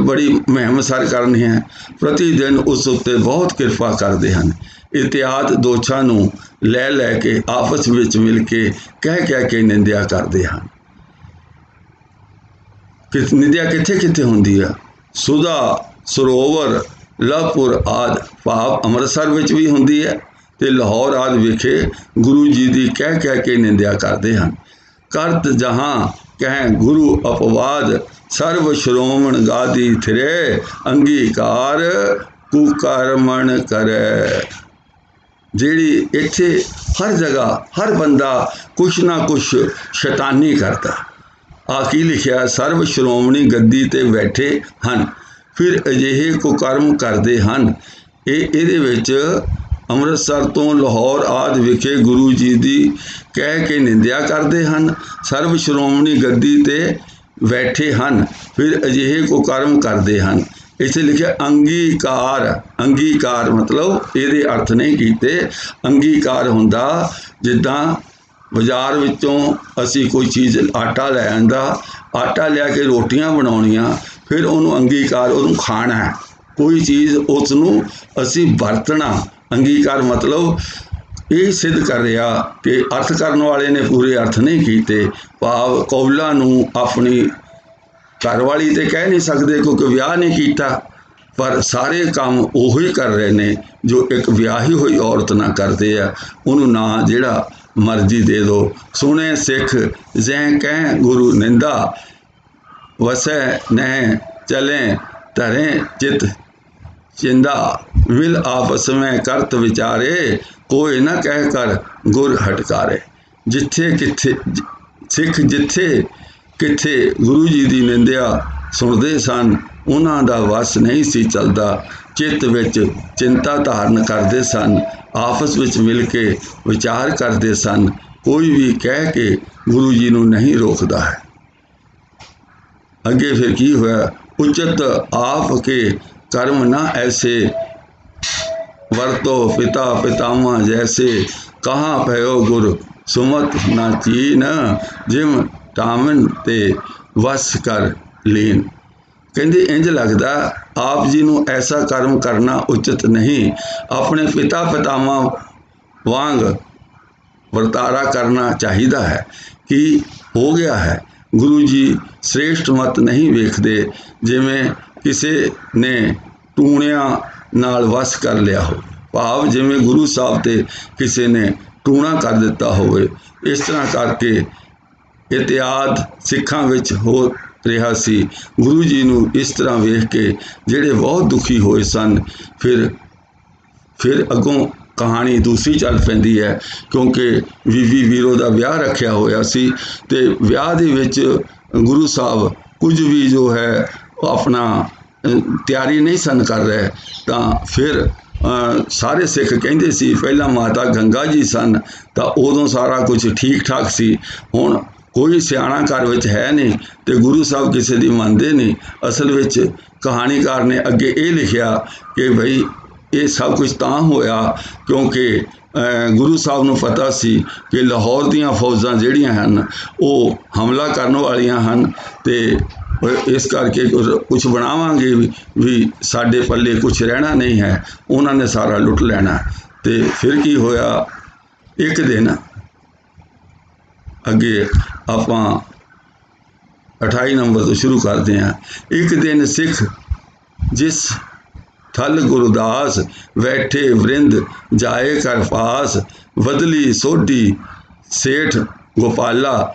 ਬੜੀ ਮਹਿਮ ਸਰ ਕਰਨੀ ਹੈ ਪ੍ਰਤੀ ਦਿਨ ਉਸ ਉੱਤੇ ਬਹੁਤ ਕਿਰਪਾ ਕਰਦੇ ਹਨ ਇਤਿਆਦ ਦੋਛਾਂ ਨੂੰ ਲੈ ਲੈ ਕੇ ਆਪਸ ਵਿੱਚ ਮਿਲ ਕੇ ਕਹਿ ਕਹਿ ਕੇ ਨਿੰਦਿਆ ਕਰਦੇ ਹਨ। ਕਿ ਨਿੰਦਿਆ ਕਿੱਥੇ ਕਿੱਥੇ ਹੁੰਦੀ ਆ? ਸੁਦਾ ਸਰੋਵਰ ਲਹਪੁਰ ਆਦ ਭਾਵ ਅੰਮ੍ਰਿਤਸਰ ਵਿੱਚ ਵੀ ਹੁੰਦੀ ਹੈ ਤੇ ਲਾਹੌਰ ਆਦ ਵਿਖੇ ਗੁਰੂ ਜੀ ਦੀ ਕਹਿ ਕਹਿ ਕੇ ਨਿੰਦਿਆ ਕਰਦੇ ਹਨ। ਕਰਤ ਜਹਾਂ ਕਹਿ ਗੁਰੂ ਅਪਵਾਦ, ਸਰਵ ਸ਼੍ਰੋਮਣ ਗਾਦੀ ਥਿਰੇ, ਅੰਗੀਕਾਰ ਕੁਕਰਮਣ ਕਰੈ। ਜਿਹੜੀ ਇੱਥੇ ਹਰ ਜਗ੍ਹਾ, ਹਰ ਬੰਦਾ ਕੁਛ ਨਾ ਕੁਛ ਸ਼ੈਤਾਨੀ ਕਰਦਾ। ਆ ਕੀ ਲਿਖਿਆ? ਸਰਵ ਸ਼੍ਰੋਮਣੀ ਗੱਦੀ ਤੇ ਬੈਠੇ ਹਨ। ਫਿਰ ਅਜਿਹੇ ਕੁਕਰਮ ਕਰਦੇ ਹਨ। ਇਹ ਇਹਦੇ ਵਿੱਚ ਅੰਮ੍ਰਿਤਸਰ ਤੋਂ ਲਾਹੌਰ ਆਦ ਵਿਖੇ ਗੁਰੂ ਜੀ ਦੀ ਕਹਿ ਕੇ ਨਿੰਦਿਆ ਕਰਦੇ ਹਨ। ਸਰਵ ਸ਼੍ਰੋਮਣੀ ਗੱਦੀ ਤੇ ਬੈਠੇ ਹਨ। ਫਿਰ ਅਜਿਹੇ ਕੁਕਰਮ ਕਰਦੇ ਹਨ। ਇੱਥੇ ਲਿਖਿਆ ਅੰਗੀਕਾਰ ਅੰਗੀਕਾਰ ਮਤਲਬ ਇਹਦੇ ਅਰਥ ਨਹੀਂ ਕੀਤੇ। ਅੰਗੀਕਾਰ ਹੁੰਦਾ ਜਿੱਦਾਂ ਬਾਜ਼ਾਰ ਵਿੱਚੋਂ ਅਸੀਂ ਕੋਈ ਚੀਜ਼ ਆਟਾ ਲੈ ਆਂਦਾ, ਆਟਾ ਲਿਆ ਕੇ ਰੋਟੀਆਂ ਬਣਾਉਣੀਆਂ, ਫਿਰ ਉਹਨੂੰ ਅੰਗੀਕਾਰ, ਉਹਨੂੰ ਖਾਣਾ ਹੈ। ਕੋਈ ਚੀਜ਼ ਉਸ ਨੂੰ ਅਸੀਂ ਵਰਤਣਾ, ਅੰਗੀਕਾਰ ਮਤਲਬ ਇਹ ਸਿੱਧ ਕਰ ਰਿਹਾ ਕਿ ਅਰਥ ਕਰਨ ਵਾਲੇ ਨੇ ਪੂਰੇ ਅਰਥ ਨਹੀਂ ਕੀਤੇ। ਭਾਵ ਕੌਲਾ ਨੂੰ ਆਪਣੀ ਘਰ ਵਾਲੀ ਤੇ ਕਹਿ ਨਹੀਂ ਸਕਦੇ ਕਿਉਂਕਿ ਵਿਆਹ ਨਹੀਂ ਕੀਤਾ, ਪਰ ਸਾਰੇ ਕੰਮ ਉਹੋ ਹੀ ਕਰ ਰਹੇ ਨੇ ਜੋ ਇੱਕ ਵਿਆਹੀ ਹੋਈ ਔਰਤ ਨਾ ਕਰਦੇ ਆ। ਉਹਨੂੰ ਨਾ ਜਿਹੜਾ ਮਰਜ਼ੀ ਦੇ ਦੋ। ਸੁਣੇ ਸਿੱਖ, ਜੈ ਕਹਿ ਗੁਰੂ ਨਿੰਦਾ, ਵਸੈ ਨਹਿ ਚਲੇ ਧਰੇ ਚਿਤ ਚਿੰਦਾ, ਵਿਲ ਆਪਸ ਵਿੱਚ ਕਰਤ ਵਿਚਾਰੇ, ਕੋਈ ਨਾ ਕਹਿ ਕਰ ਗੁਰ ਹਟਕਾਰੇ। ਜਿੱਥੇ ਕਿੱਥੇ ਸਿੱਖ ਜਿੱਥੇ ਕਿੱਥੇ ਗੁਰੂ ਜੀ ਦੀ ਨਿੰਦਿਆ ਸੁਣਦੇ ਸਨ, ਉਹਨਾਂ ਦਾ ਵਸ ਨਹੀਂ ਸੀ ਚੱਲਦਾ। ਚਿੱਤ ਵਿੱਚ ਚਿੰਤਾ ਧਾਰਨ ਕਰਦੇ ਸਨ, ਆਪਸ ਵਿੱਚ ਮਿਲ ਕੇ ਵਿਚਾਰ ਕਰਦੇ ਸਨ। ਕੋਈ ਵੀ ਕਹਿ ਕੇ ਗੁਰੂ ਜੀ ਨੂੰ ਨਹੀਂ ਰੋਕਦਾ ਹੈ। ਅੱਗੇ ਫਿਰ ਕੀ ਹੋਇਆ? ਉਚਿਤ ਆਪ ਕੇ ਕਰਮ ਨਾ ਐਸੇ, ਵਰਤੋ ਪਿਤਾ ਪਿਤਾਮਾ ਜੈਸੇ। ਕਹਾ ਭਇਓ ਗੁਰ ਸੁਮਤ ਨਾ ਚੀਨ, ਜਿਮ ਟਾਮਨ ਤੇ ਵਸ ਕਰ ਲੈਣ ਕਹਿੰਦੇ ਇੰਜ ਲੱਗਦਾ, ਆਪ ਜੀ ਨੂੰ ਐਸਾ ਕਰਮ ਕਰਨਾ ਉਚਿਤ ਨਹੀਂ। ਆਪਣੇ ਪਿਤਾ ਪਿਤਾਮਾ ਵਾਂਗ ਵਰਤਾਰਾ ਕਰਨਾ ਚਾਹੀਦਾ ਹੈ। ਕਿ ਹੋ ਗਿਆ ਹੈ? ਗੁਰੂ ਜੀ ਸ੍ਰੇਸ਼ਟ ਮਤ ਨਹੀਂ ਵੇਖਦੇ, ਜਿਵੇਂ ਕਿਸੇ ਨੇ ਟੂਣਿਆਂ ਨਾਲ ਵਸ ਕਰ ਲਿਆ ਹੋ ਭਾਵ ਜਿਵੇਂ ਗੁਰੂ ਸਾਹਿਬ ਤੇ ਕਿਸੇ ਨੇ ਟੂਣਾ ਕਰ ਦਿੱਤਾ ਹੋਵੇ। ਇਸ ਤਰ੍ਹਾਂ ਕਰਕੇ ਇਤਿਆਦ ਸਿੱਖਾਂ ਵਿੱਚ ਹੋ ਰਿਹਾ ਸੀ। ਗੁਰੂ ਜੀ ਨੂੰ ਇਸ ਤਰ੍ਹਾਂ ਵੇਖ ਕੇ ਜਿਹੜੇ ਬਹੁਤ ਦੁਖੀ ਹੋਏ ਸਨ, ਫਿਰ ਫਿਰ ਅੱਗੋਂ ਕਹਾਣੀ ਦੂਸਰੀ ਚੱਲ ਪੈਂਦੀ ਹੈ, ਕਿਉਂਕਿ ਬੀਬੀ ਵੀਰੋ ਦਾ ਵਿਆਹ ਰੱਖਿਆ ਹੋਇਆ ਸੀ ਤੇ ਵਿਆਹ ਦੇ ਵਿੱਚ ਗੁਰੂ ਸਾਹਿਬ ਕੁਝ ਵੀ ਜੋ ਹੈ ਆਪਣਾ ਤਿਆਰੀ ਨਹੀਂ ਸਨ ਕਰ ਰਹੇ। ਤਾਂ ਫਿਰ ਸਾਰੇ ਸਿੱਖ ਕਹਿੰਦੇ ਸੀ, ਪਹਿਲਾਂ ਮਾਤਾ ਗੰਗਾ ਜੀ ਸਨ, ਤਾਂ ਉਦੋਂ ਸਾਰਾ ਕੁਝ ਠੀਕ ਠਾਕ ਸੀ। ਹੁਣ ਕੋਈ ਸਿਆਣਾ ਘਰ ਵਿੱਚ ਹੈ ਨਹੀਂ ਤੇ ਗੁਰੂ ਸਾਹਿਬ ਕਿਸੇ ਦੀ ਮੰਨਦੇ ਨਹੀਂ। ਅਸਲ ਵਿੱਚ ਕਹਾਣੀਕਾਰ ਨੇ ਅੱਗੇ ਇਹ ਲਿਖਿਆ ਕਿ ਭਈ ਇਹ ਸਭ ਕੁਝ ਤਾਂ ਹੋਇਆ ਕਿਉਂਕਿ ਗੁਰੂ ਸਾਹਿਬ ਨੂੰ ਪਤਾ ਸੀ ਕਿ ਲਾਹੌਰ ਦੀਆਂ ਫੌਜਾਂ ਜਿਹੜੀਆਂ ਹਨ, ਉਹ ਹਮਲਾ ਕਰਨ ਵਾਲੀਆਂ ਹਨ ਤੇ ਇਸ ਕਰਕੇ ਕੁਝ ਬਣਾਵਾਂਗੇ ਵੀ- ਵੀ ਸਾਡੇ ਪੱਲੇ ਕੁਝ ਰਹਿਣਾ ਨਹੀਂ ਹੈ। ਉਹਨਾਂ ਨੇ ਸਾਰਾ ਲੁੱਟ ਲੈਣਾ ਤੇ ਫਿਰ ਕੀ ਹੋਇਆ? ਇੱਕ ਦਿਨ ਅੱਗੇ ਆਪਾਂ 28 ਨੰਬਰ ਤੋਂ ਸ਼ੁਰੂ ਕਰਦੇ ਹਾਂ। ਇੱਕ ਦਿਨ ਸਿੱਖ ਜਿਸ ਥਲ ਗੁਰਦਾਸ ਬੈਠੇ ਵਰਿੰਦ ਜਾਏ ਕਰ ਪਾਸ ਬਦਲੀ ਸੋਢੀ ਸੇਠ ਗੋਪਾਲਾ,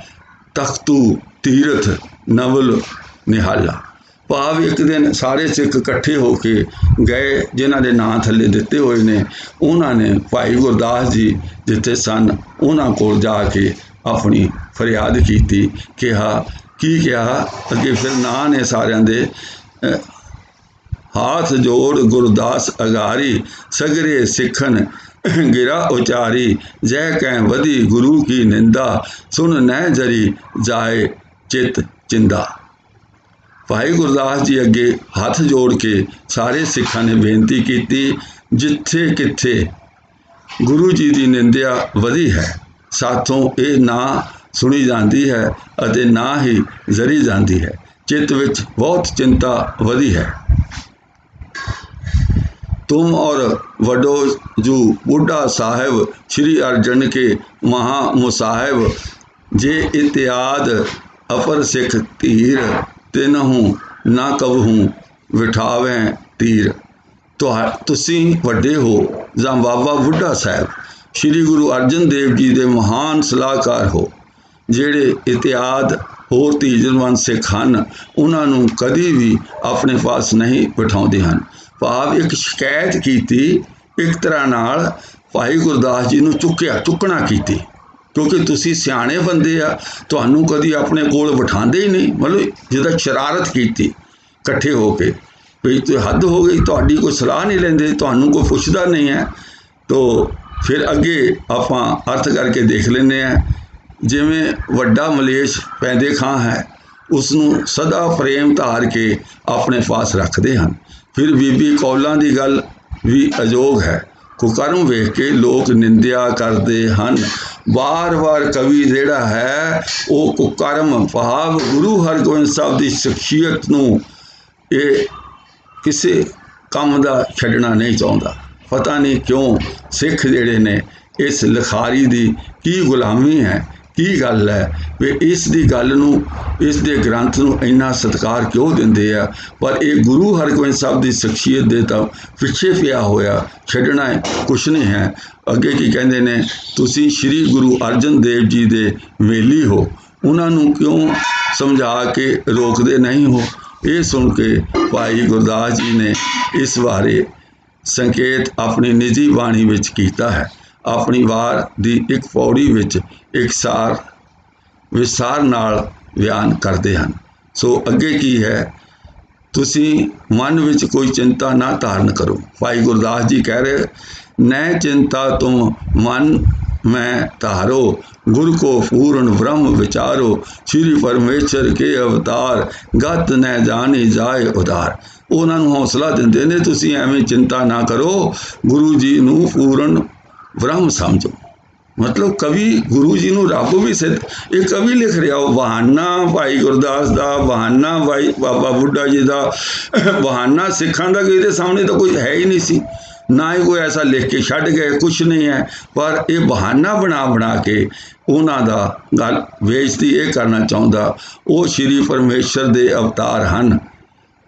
ਤਖਤੂ ਤੀਰਥ ਨਵਲ ਨਿਹਾਲਾ। ਭਾਵ ਇੱਕ ਦਿਨ ਸਾਰੇ ਸਿੱਖ ਇਕੱਠੇ ਹੋ ਕੇ ਗਏ, ਜਿਨ੍ਹਾਂ ਦੇ ਨਾਂ ਥੱਲੇ ਦਿੱਤੇ ਹੋਏ ਨੇ, ਉਹਨਾਂ ਨੇ ਭਾਈ ਗੁਰਦਾਸ ਜੀ ਜਿੱਥੇ ਸਨ, ਉਹਨਾਂ ਕੋਲ ਜਾ ਕੇ ਆਪਣੀ ਫਰਿਆਦ ਕੀਤੀ, ਕਿਹਾ, ਕੀ ਕਿਹਾ? ਅੱਗੇ ਫਿਰ ਨਾਂ ਨੇ ਸਾਰਿਆਂ ਦੇ ਹਾਥ ਜੋੜ ਗੁਰਦਾਸ ਅਗਾਰੀ, ਸਗਰੇ ਸਿੱਖਣ ਗਿਰਾ ਉਚਾਰੀ, ਜੈ ਕਹਿ ਵਧੀ ਗੁਰੂ ਕੀ ਨਿੰਦਾ, ਸੁਨ ਨਹਿ ਜਰੀ ਜਾਏ ਚਿਤ ਚਿੰਦਾ। ਭਾਈ ਗੁਰਦਾਸ ਜੀ ਅੱਗੇ ਹੱਥ ਜੋੜ ਕੇ ਸਾਰੇ ਸਿੱਖਾਂ ਨੇ ਬੇਨਤੀ ਕੀਤੀ, ਜਿੱਥੇ ਕਿੱਥੇ ਗੁਰੂ ਜੀ ਦੀ ਨਿੰਦਿਆ ਵਧੀ ਹੈ ਸਾਥੋਂ ਇਹ ਨਾ ਸੁਣੀ ਜਾਂਦੀ ਹੈ ਅਤੇ ਨਾ ਹੀ ਜ਼ਰੀ ਜਾਂਦੀ ਹੈ ਚਿੱਤ ਵਿੱਚ ਬਹੁਤ ਚਿੰਤਾ ਵਧੀ ਹੈ तुम और वडो जू बुढ़ा साहेब श्री अर्जन के महा मुसाहिब जे इतियाद अपर सिख तीर तिनहू ਨਾ ਕਬਹੂ ਵਿਠਾਵੇਂ ਤੀਰ ਤੁਹਾ ਤੁਸੀਂ ਵੱਡੇ ਹੋ ਜਾਂ ਬਾਬਾ ਬੁੱਢਾ ਸਾਹਿਬ ਸ੍ਰੀ ਗੁਰੂ ਅਰਜਨ ਦੇਵ ਜੀ ਦੇ ਮਹਾਨ ਸਲਾਹਕਾਰ ਹੋ, ਜਿਹੜੇ ਇਤਿਆਦ ਹੋਰ ਤੀਜਨਵੰਤ ਸਿੱਖ ਹਨ, ਉਹਨਾਂ ਨੂੰ ਕਦੀ ਵੀ ਆਪਣੇ ਪਾਸ ਨਹੀਂ ਬਿਠਾਉਂਦੇ ਹਨ। ਭਾਵ ਇੱਕ ਸ਼ਿਕਾਇਤ ਕੀਤੀ, ਇੱਕ ਤਰ੍ਹਾਂ ਨਾਲ ਭਾਈ ਗੁਰਦਾਸ ਜੀ ਨੂੰ ਚੁੱਕਿਆ, ਚੁੱਕਣਾ ਕੀਤੀ। ਕਿਉਂਕਿ ਤੁਸੀਂ ਸਿਆਣੇ ਬੰਦੇ ਆ, ਤੁਹਾਨੂੰ ਕਦੀ ਆਪਣੇ ਕੋਲ ਬਿਠਾਉਂਦੇ ਹੀ ਨਹੀਂ। ਮਤਲਬ ਜਿਹਦਾ ਸ਼ਰਾਰਤ ਕੀਤੀ, ਇਕੱਠੇ ਹੋ ਕੇ। ਵੀ ਤੇ ਹੱਦ ਹੋ ਗਈ, ਤੁਹਾਡੀ ਕੋਈ ਸਲਾਹ ਨਹੀਂ ਲੈਂਦੇ, ਤੁਹਾਨੂੰ ਕੋਈ ਪੁੱਛਦਾ ਨਹੀਂ ਹੈ। ਤੋ ਫਿਰ ਅੱਗੇ ਆਪਾਂ ਅਰਥ ਕਰਕੇ ਦੇਖ ਲੈਂਦੇ ਆ ਜਿਵੇਂ ਵੱਡਾ ਮਲੇਸ਼ ਪੈਂਦੇ ਖਾਂ ਹੈ ਉਸ ਨੂੰ ਸਦਾ ਪ੍ਰੇਮ ਧਾਰ ਕੇ ਆਪਣੇ ਪਾਸ ਰੱਖਦੇ ਹਨ। ਫਿਰ ਬੀਬੀ ਕੌਲਾਂ ਦੀ ਗੱਲ ਵੀ ਅਜੋਗ ਹੈ। ਕੁਕਰਮ ਵੇਖ ਕੇ ਲੋਕ ਨਿੰਦਿਆ ਕਰਦੇ ਹਨ। ਵਾਰ-ਵਾਰ ਕਵੀ ਜਿਹੜਾ ਹੈ, ਉਹ ਕੁਕਰਮ ਭਾਵ ਗੁਰੂ ਹਰਗੋਬਿੰਦ ਸਾਹਿਬ ਦੀ ਸ਼ਖਸੀਅਤ ਨੂੰ ਇਹ ਕਿਸੇ ਕੰਮ ਦਾ ਛੱਡਣਾ ਨਹੀਂ ਚਾਹੁੰਦਾ। ਪਤਾ ਨਹੀਂ ਕਿਉਂ ਸਿੱਖ ਜਿਹੜੇ ਨੇ, ਇਸ ਲਿਖਾਰੀ ਦੀ ਕੀ ਗੁਲਾਮੀ ਹੈ, ਕੀ ਗੱਲ ਹੈ? ਵੀ ਇਸ ਦੀ ਗੱਲ ਨੂੰ, ਇਸ ਦੇ ਗ੍ਰੰਥ ਨੂੰ ਇੰਨਾ ਸਤਿਕਾਰ ਕਿਉਂ ਦਿੰਦੇ ਆ? ਪਰ ਇਹ ਗੁਰੂ ਹਰਗੋਬਿੰਦ ਸਾਹਿਬ ਦੀ ਸ਼ਖਸੀਅਤ ਦੇ ਤਾਂ ਪਿੱਛੇ ਪਿਆ ਹੋਇਆ ਛੱਡਣਾ ਕੁਛ ਨਹੀਂ ਹੈ। ਅੱਗੇ ਕੀ ਕਹਿੰਦੇ ਨੇ, ਤੁਸੀਂ ਸ੍ਰੀ ਗੁਰੂ ਅਰਜਨ ਦੇਵ ਜੀ ਦੇ ਵੇਲੀ ਹੋ। ਉਹਨਾਂ ਨੂੰ ਕਿਉਂ ਸਮਝਾ ਕੇ ਰੋਕਦੇ ਨਹੀਂ ਹੋ? ਇਹ ਸੁਣ ਕੇ ਭਾਈ ਗੁਰਦਾਸ ਜੀ ਨੇ ਇਸ ਬਾਰੇ ਸੰਕੇਤ ਆਪਣੀ ਨਿੱਜੀ ਬਾਣੀ ਵਿੱਚ ਕੀਤਾ ਹੈ। ਆਪਣੀ ਵਾਰ ਦੀ ਇੱਕ ਪੌੜੀ ਵਿੱਚ ਇੱਕ ਸਾਰ, ਵਿਸਾਰ ਨਾਲ ਬਿਆਨ ਕਰਦੇ ਹਨ। ਸੋ ਅੱਗੇ ਕੀ ਹੈ? ਤੁਸੀਂ ਮਨ ਵਿੱਚ ਕੋਈ ਚਿੰਤਾ ਨਾ ਧਾਰਨ ਕਰੋ। ਭਾਈ ਗੁਰਦਾਸ ਜੀ ਕਹਿ ਰਹੇ, ਨੈ ਚਿੰਤਾ ਤੁਮ ਮਨ ਮੈਂ ਧਾਰੋ, ਗੁਰ ਕੋ ਪੂਰਨ ਬ੍ਰਹਮ ਵਿਚਾਰੋ, ਸ੍ਰੀ ਪਰਮੇਸ਼ਰ ਕੇ ਅਵਤਾਰ, ਗਤ ਨੈ ਜਾਣੀ ਜਾਏ ਉਦਾਰ ਉਹਨਾਂ ਨੂੰ ਹੌਸਲਾ ਦਿੰਦੇ ਨੇ, ਤੁਸੀਂ ਐਵੇਂ ਚਿੰਤਾ ਨਾ ਕਰੋ, ਗੁਰੂ ਜੀ ਨੂੰ ਪੂਰਨ ਬ੍ਰਹਮ ਸਮਝੋ। ਮਤਲਬ ਕਵੀ, ਗੁਰੂ ਜੀ ਨੂੰ ਰੱਬ ਵੀ ਸਿੱਧ, ਇਹ ਕਵੀ ਲਿਖ ਰਿਹਾ, ਉਹ ਬਹਾਨਾ ਭਾਈ ਗੁਰਦਾਸ ਦਾ, ਬਹਾਨਾ ਭਾਈ ਬਾਬਾ ਬੁੱਢਾ ਜੀ ਦਾ, ਬਹਾਨਾ ਸਿੱਖਾਂ ਦਾ, ਕਿ ਇਹਦੇ ਸਾਹਮਣੇ ਤਾਂ ਕੋਈ ਹੈ ਹੀ ਨਹੀਂ ਸੀ। ਨਾ ਹੀ ਕੋਈ ਐਸਾ ਲਿਖ ਕੇ ਛੱਡ ਗਏ ਕੁਝ ਨਹੀਂ ਹੈ। ਪਰ ਇਹ ਬਹਾਨਾ ਬਣਾ ਬਣਾ ਕੇ ਉਹਨਾਂ ਦਾ ਗੱਲ ਵੇਚਤੀ ਇਹ ਕਰਨਾ ਚਾਹੁੰਦਾ। ਉਹ ਸ਼੍ਰੀ ਪਰਮੇਸ਼ਰ ਦੇ ਅਵਤਾਰ ਹਨ।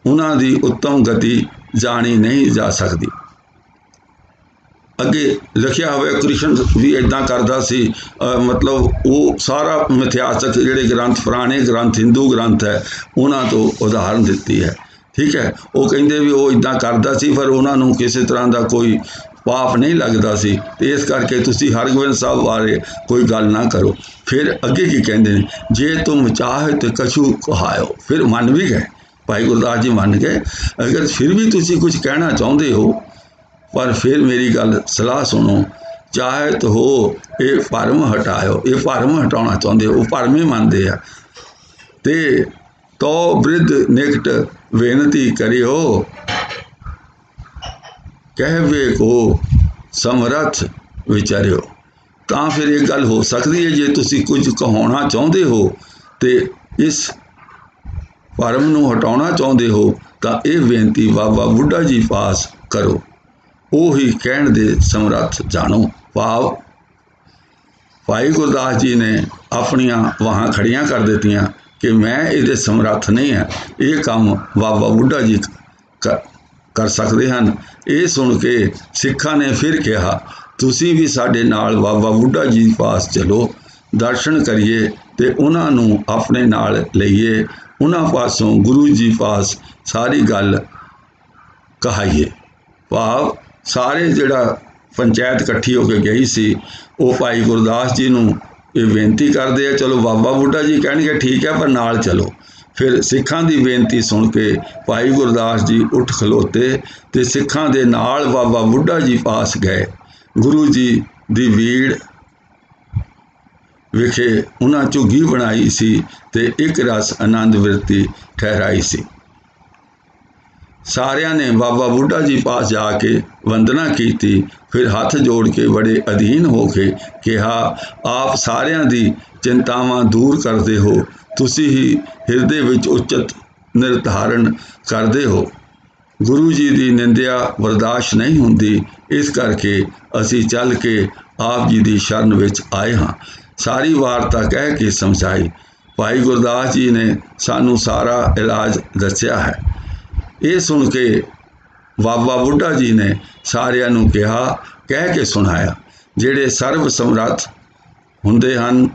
ਉਹਨਾਂ ਦੀ ਉੱਤਮ ਗਤੀ ਜਾਣੀ ਨਹੀਂ ਜਾ ਸਕਦੀ। ਅੱਗੇ ਲਿਖਿਆ ਹੋਇਆ ਕ੍ਰਿਸ਼ਨ ਵੀ ਇਦਾਂ ਕਰਦਾ ਸੀ ਮਤਲਬ ਉਹ ਸਾਰਾ ਮਿਥਿਹਾਸਕ ਜਿਹੜੇ ਗ੍ਰੰਥ, ਪੁਰਾਣੇ ਗ੍ਰੰਥ, ਹਿੰਦੂ ਗ੍ਰੰਥ ਹੈ, ਉਹਨਾਂ ਤੋਂ ਉਦਾਹਰਨ ਦਿੱਤੀ ਹੈ। ਠੀਕ ਹੈ? ਉਹ ਕਹਿੰਦੇ ਵੀ ਉਹ ਇਦਾਂ ਕਰਦਾ ਸੀ, ਪਰ ਉਹਨਾਂ ਨੂੰ ਕਿਸੇ ਤਰ੍ਹਾਂ ਦਾ ਕੋਈ ਪਾਪ ਨਹੀਂ ਲੱਗਦਾ ਸੀ। ਤੇ ਇਸ ਕਰਕੇ ਤੁਸੀਂ ਹਰਗੋਬਿੰਦ ਸਾਹਿਬ ਬਾਰੇ ਕੋਈ ਗੱਲ ਨਾ ਕਰੋ। ਫਿਰ ਅੱਗੇ ਕੀ ਕਹਿੰਦੇ ਨੇ? ਜੇ ਤੁਮ ਚਾਹੇ ਤੇ ਕਛੂ ਕਹਾਇਓ। ਫਿਰ ਮੰਨ ਵੀ ਗਏ ਭਾਈ ਗੁਰਦਾਸ ਜੀ ਮੰਨ ਗਏ, ਅਗਰ ਫਿਰ ਵੀ ਤੁਸੀਂ ਕੁਝ ਕਹਿਣਾ ਚਾਹੁੰਦੇ ਹੋ, ਪਰ ਫਿਰ ਮੇਰੀ ਗੱਲ ਸਲਾਹ ਸੁਣੋ। ਚਾਹਤ ਹੋ, ਇਹ ਭਰਮ ਹਟਾਇਓ, ਇਹ ਭਰਮ ਹਟਾਉਣਾ ਚਾਹੁੰਦੇ ਉਹ ਭਰਮ ਹੀ ਮੰਨਦੇ ਆ। ਤੇ ਤੋ ਬ੍ਰਿਧ ਨਿਕਟ ਬੇਨਤੀ ਕਰਿਓ, ਕਹਿਵੇ ਕੋ ਸਮਰਥ ਵਿਚਾਰਿਓ। ਤਾਂ ਫਿਰ ਇਹ ਗੱਲ ਹੋ ਸਕਦੀ ਹੈ, ਜੇ ਤੁਸੀਂ ਕੁਝ ਕਹਾਉਣਾ ਚਾਹੁੰਦੇ ਹੋ, ਤੇ ਇਸ ਭਰਮ ਨੂੰ ਹਟਾਉਣਾ ਚਾਹੁੰਦੇ ਹੋ, ਤਾਂ ਇਹ ਬੇਨਤੀ ਬਾਬਾ ਬੁੱਢਾ ਜੀ ਪਾਸ ਕਰੋ। ਉਹੀ ਕਹਿਣ ਦੇ ਸਮਰੱਥ ਜਾਣੋ। ਭਾਵ, ਭਾਈ ਗੁਰਦਾਸ ਜੀ ਨੇ ਆਪਣੀਆਂ ਵਾਹਾਂ ਖੜੀਆਂ ਕਰ ਦਿੱਤੀਆਂ ਕਿ ਮੈਂ ਇਹਦੇ ਸਮਰੱਥ ਨਹੀਂ ਹਾਂ। ਇਹ ਕੰਮ ਬਾਬਾ ਬੁੱਢਾ ਜੀ ਕਰ ਸਕਦੇ ਹਨ। ਇਹ ਸੁਣ ਕੇ ਸਿੱਖਾਂ ਨੇ ਫਿਰ ਕਿਹਾ, ਤੁਸੀਂ ਵੀ ਸਾਡੇ ਨਾਲ ਬਾਬਾ ਬੁੱਢਾ ਜੀ ਪਾਸ ਚਲੋ। ਦਰਸ਼ਨ ਕਰੀਏ ਤੇ ਉਹਨਾਂ ਨੂੰ ਆਪਣੇ ਨਾਲ ਲਈਏ। ਉਹਨਾਂ ਪਾਸੋਂ ਗੁਰੂ ਜੀ ਪਾਸ ਸਾਰੀ ਗੱਲ ਕਹਾਈਏ ਭਾਵ ਸਾਰੇ ਜਿਹੜਾ ਪੰਚਾਇਤ ਇਕੱਠੀ ਹੋ ਕੇ ਗਈ ਸੀ, ਉਹ ਭਾਈ ਗੁਰਦਾਸ ਜੀ ਨੂੰ ਇਹ ਬੇਨਤੀ ਕਰਦੇ ਆ, ਚਲੋ ਬਾਬਾ ਬੁੱਢਾ ਜੀ ਕਹਿਣਗੇ ਠੀਕ ਹੈ, ਪਰ ਨਾਲ ਚਲੋ। ਫਿਰ ਸਿੱਖਾਂ ਦੀ ਬੇਨਤੀ ਸੁਣ ਕੇ ਭਾਈ ਗੁਰਦਾਸ ਜੀ ਉੱਠ ਖਲੋਤੇ ਤੇ ਸਿੱਖਾਂ ਦੇ ਨਾਲ ਬਾਬਾ ਬੁੱਢਾ ਜੀ ਪਾਸ ਗਏ। ਗੁਰੂ ਜੀ ਦੀ ਵੀੜ ਵਿਖੇ ਉਹਨਾਂ ਝੁੱਗੀ ਬਣਾਈ ਸੀ ਤੇ ਇੱਕ ਰਸ ਆਨੰਦ ਵਿਰਤੀ ਠਹਿਰਾਈ ਸੀ। ਸਾਰਿਆਂ ਨੇ ਬਾਬਾ ਬੁੱਢਾ ਜੀ ਪਾਸ ਜਾ ਕੇ ਵੰਦਨਾ ਕੀਤੀ, ਫਿਰ ਹੱਥ ਜੋੜ ਕੇ ਬੜੇ ਅਧੀਨ ਹੋ ਕੇ ਕਿਹਾ, ਆਪ ਸਾਰਿਆਂ ਦੀ ਚਿੰਤਾਵਾਂ ਦੂਰ ਕਰਦੇ ਹੋ, ਤੁਸੀਂ ਹੀ ਹਿਰਦੇ ਵਿੱਚ ਉਚਿਤ ਨਿਰਧਾਰਨ ਕਰਦੇ ਹੋ। ਗੁਰੂ ਜੀ ਦੀ ਨਿੰਦਿਆ ਬਰਦਾਸ਼ਤ ਨਹੀਂ ਹੁੰਦੀ, ਇਸ ਕਰਕੇ ਅਸੀਂ ਚੱਲ ਕੇ ਆਪ ਜੀ ਦੀ ਸ਼ਰਨ ਵਿੱਚ ਆਏ ਹਾਂ। ਸਾਰੀ ਵਾਰਤਾ ਕਹਿ ਕੇ ਸਮਝਾਈ। ਭਾਈ ਗੁਰਦਾਸ ਜੀ ਨੇ ਸਾਨੂੰ ਸਾਰਾ ਇਲਾਜ ਦੱਸਿਆ ਹੈ। ਇਹ ਸੁਣ ਕੇ ਬਾਬਾ ਬੁੱਢਾ ਜੀ ਨੇ ਸਾਰਿਆਂ ਨੂੰ ਕਿਹਾ, ਕਹਿ ਕੇ ਸੁਣਾਇਆ, ਜਿਹੜੇ ਸਰਵ ਸਮਰੱਥ ਹੁੰਦੇ ਹਨ,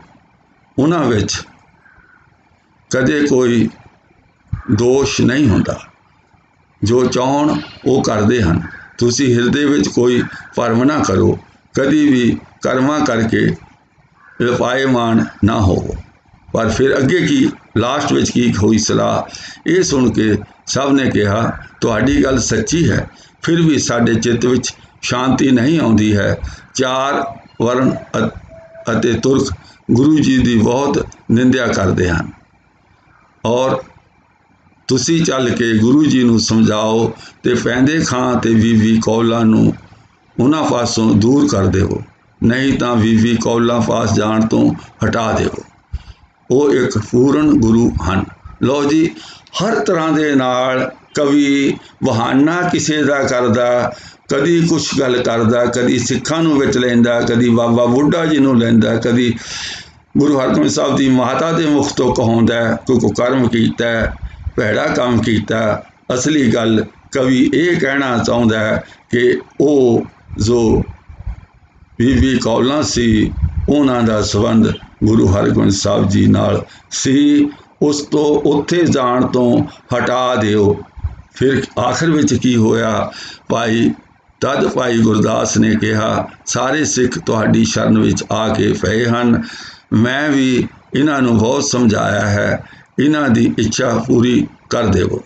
ਉਹਨਾਂ ਵਿੱਚ ਕਦੇ ਕੋਈ ਦੋਸ਼ ਨਹੀਂ ਹੁੰਦਾ। ਜੋ ਚਾਹਣ, ਉਹ ਕਰਦੇ ਹਨ। ਤੁਸੀਂ ਹਿਰਦੇ ਵਿੱਚ ਕੋਈ ਭਰਮ ਨਾ ਕਰੋ। ਕਦੀ ਵੀ ਕਰਮਾਂ ਕਰਕੇ ਲਪਾਏਮਾਨ ਨਾ ਹੋਵੋ। ਪਰ ਫਿਰ ਅੱਗੇ ਕੀ, ਲਾਸਟ ਵਿੱਚ ਕੀ ਹੋਈ ਸਲਾਹ? ਇਹ ਸੁਣ ਕੇ ਸਭ ਨੇ ਕਿਹਾ, ਤੁਹਾਡੀ ਗੱਲ ਸੱਚੀ ਹੈ। ਫਿਰ ਵੀ ਸਾਡੇ ਚਿੱਤ ਵਿੱਚ ਸ਼ਾਂਤੀ ਨਹੀਂ ਆਉਂਦੀ ਹੈ। ਚਾਰ ਵਰਣ ਅਤੇ ਤੁਰਕ ਗੁਰੂ ਜੀ ਦੀ ਬਹੁਤ ਨਿੰਦਿਆ ਕਰਦੇ ਹਨ। ਔਰ ਤੁਸੀਂ ਚੱਲ ਕੇ ਗੁਰੂ ਜੀ ਨੂੰ ਸਮਝਾਓ ਤੇ ਪੈਂਦੇ ਖਾਂ ਤੇ ਬੀਬੀ ਕੌਲਾ ਨੂੰ ਉਹਨਾਂ ਪਾਸੋਂ ਦੂਰ ਕਰ ਦਿਓ ਨਹੀਂ ਤਾਂ ਬੀਬੀ ਕੌਲਾ ਪਾਸ ਜਾਣ ਤੋਂ ਹਟਾ ਦਿਓ। ਉਹ ਇੱਕ ਪੂਰਨ ਗੁਰੂ ਹਨ। ਲੋ ਜੀ, ਹਰ ਤਰ੍ਹਾਂ ਦੇ ਨਾਲ ਕਵੀ ਬਹਾਨਾ ਕਿਸੇ ਦਾ ਕਰਦਾ, ਕਦੀ ਕੁਛ ਗੱਲ ਕਰਦਾ, ਕਦੀ ਸਿੱਖਾਂ ਨੂੰ ਵਿੱਚ ਲੈਂਦਾ, ਕਦੀ ਬਾਬਾ ਬੁੱਢਾ ਜੀ ਨੂੰ ਲੈਂਦਾ, ਕਦੀ ਗੁਰੂ ਹਰਗੋਬਿੰਦ ਸਾਹਿਬ ਦੀ ਮਾਤਾ ਦੇ ਮੁਖ ਤੋਂ ਕਹਾਉਂਦਾ, ਕੋਈ ਕੋ ਕਰਮ ਕੀਤਾ, ਭੈੜਾ ਕੰਮ ਕੀਤਾ। ਅਸਲੀ ਗੱਲ ਕਵੀ ਇਹ ਕਹਿਣਾ ਚਾਹੁੰਦਾ ਕਿ ਉਹ ਜੋ ਬੀਬੀ ਕੌਲਾਂ ਸੀ, ਉਹਨਾਂ ਦਾ ਸੰਬੰਧ ਗੁਰੂ ਹਰਗੋਬਿੰਦ ਸਾਹਿਬ ਜੀ ਨਾਲ ਸੀ। ਉਸ ਤੋਂ ਉੱਥੇ ਜਾਣ ਤੋਂ ਹਟਾ ਦਿਓ। ਫਿਰ ਆਖਰ ਵਿੱਚ ਕੀ ਹੋਇਆ? ਭਾਈ, ਤਦ ਭਾਈ ਗੁਰਦਾਸ ਨੇ ਕਿਹਾ, ਸਾਰੇ ਸਿੱਖ ਤੁਹਾਡੀ ਸ਼ਰਨ ਵਿੱਚ ਆ ਕੇ ਪਏ ਹਨ। ਮੈਂ ਵੀ ਇਹਨਾਂ ਨੂੰ ਬਹੁਤ ਸਮਝਾਇਆ ਹੈ। ਇਹਨਾਂ ਦੀ ਇੱਛਾ ਪੂਰੀ ਕਰ ਦੇਵੋ।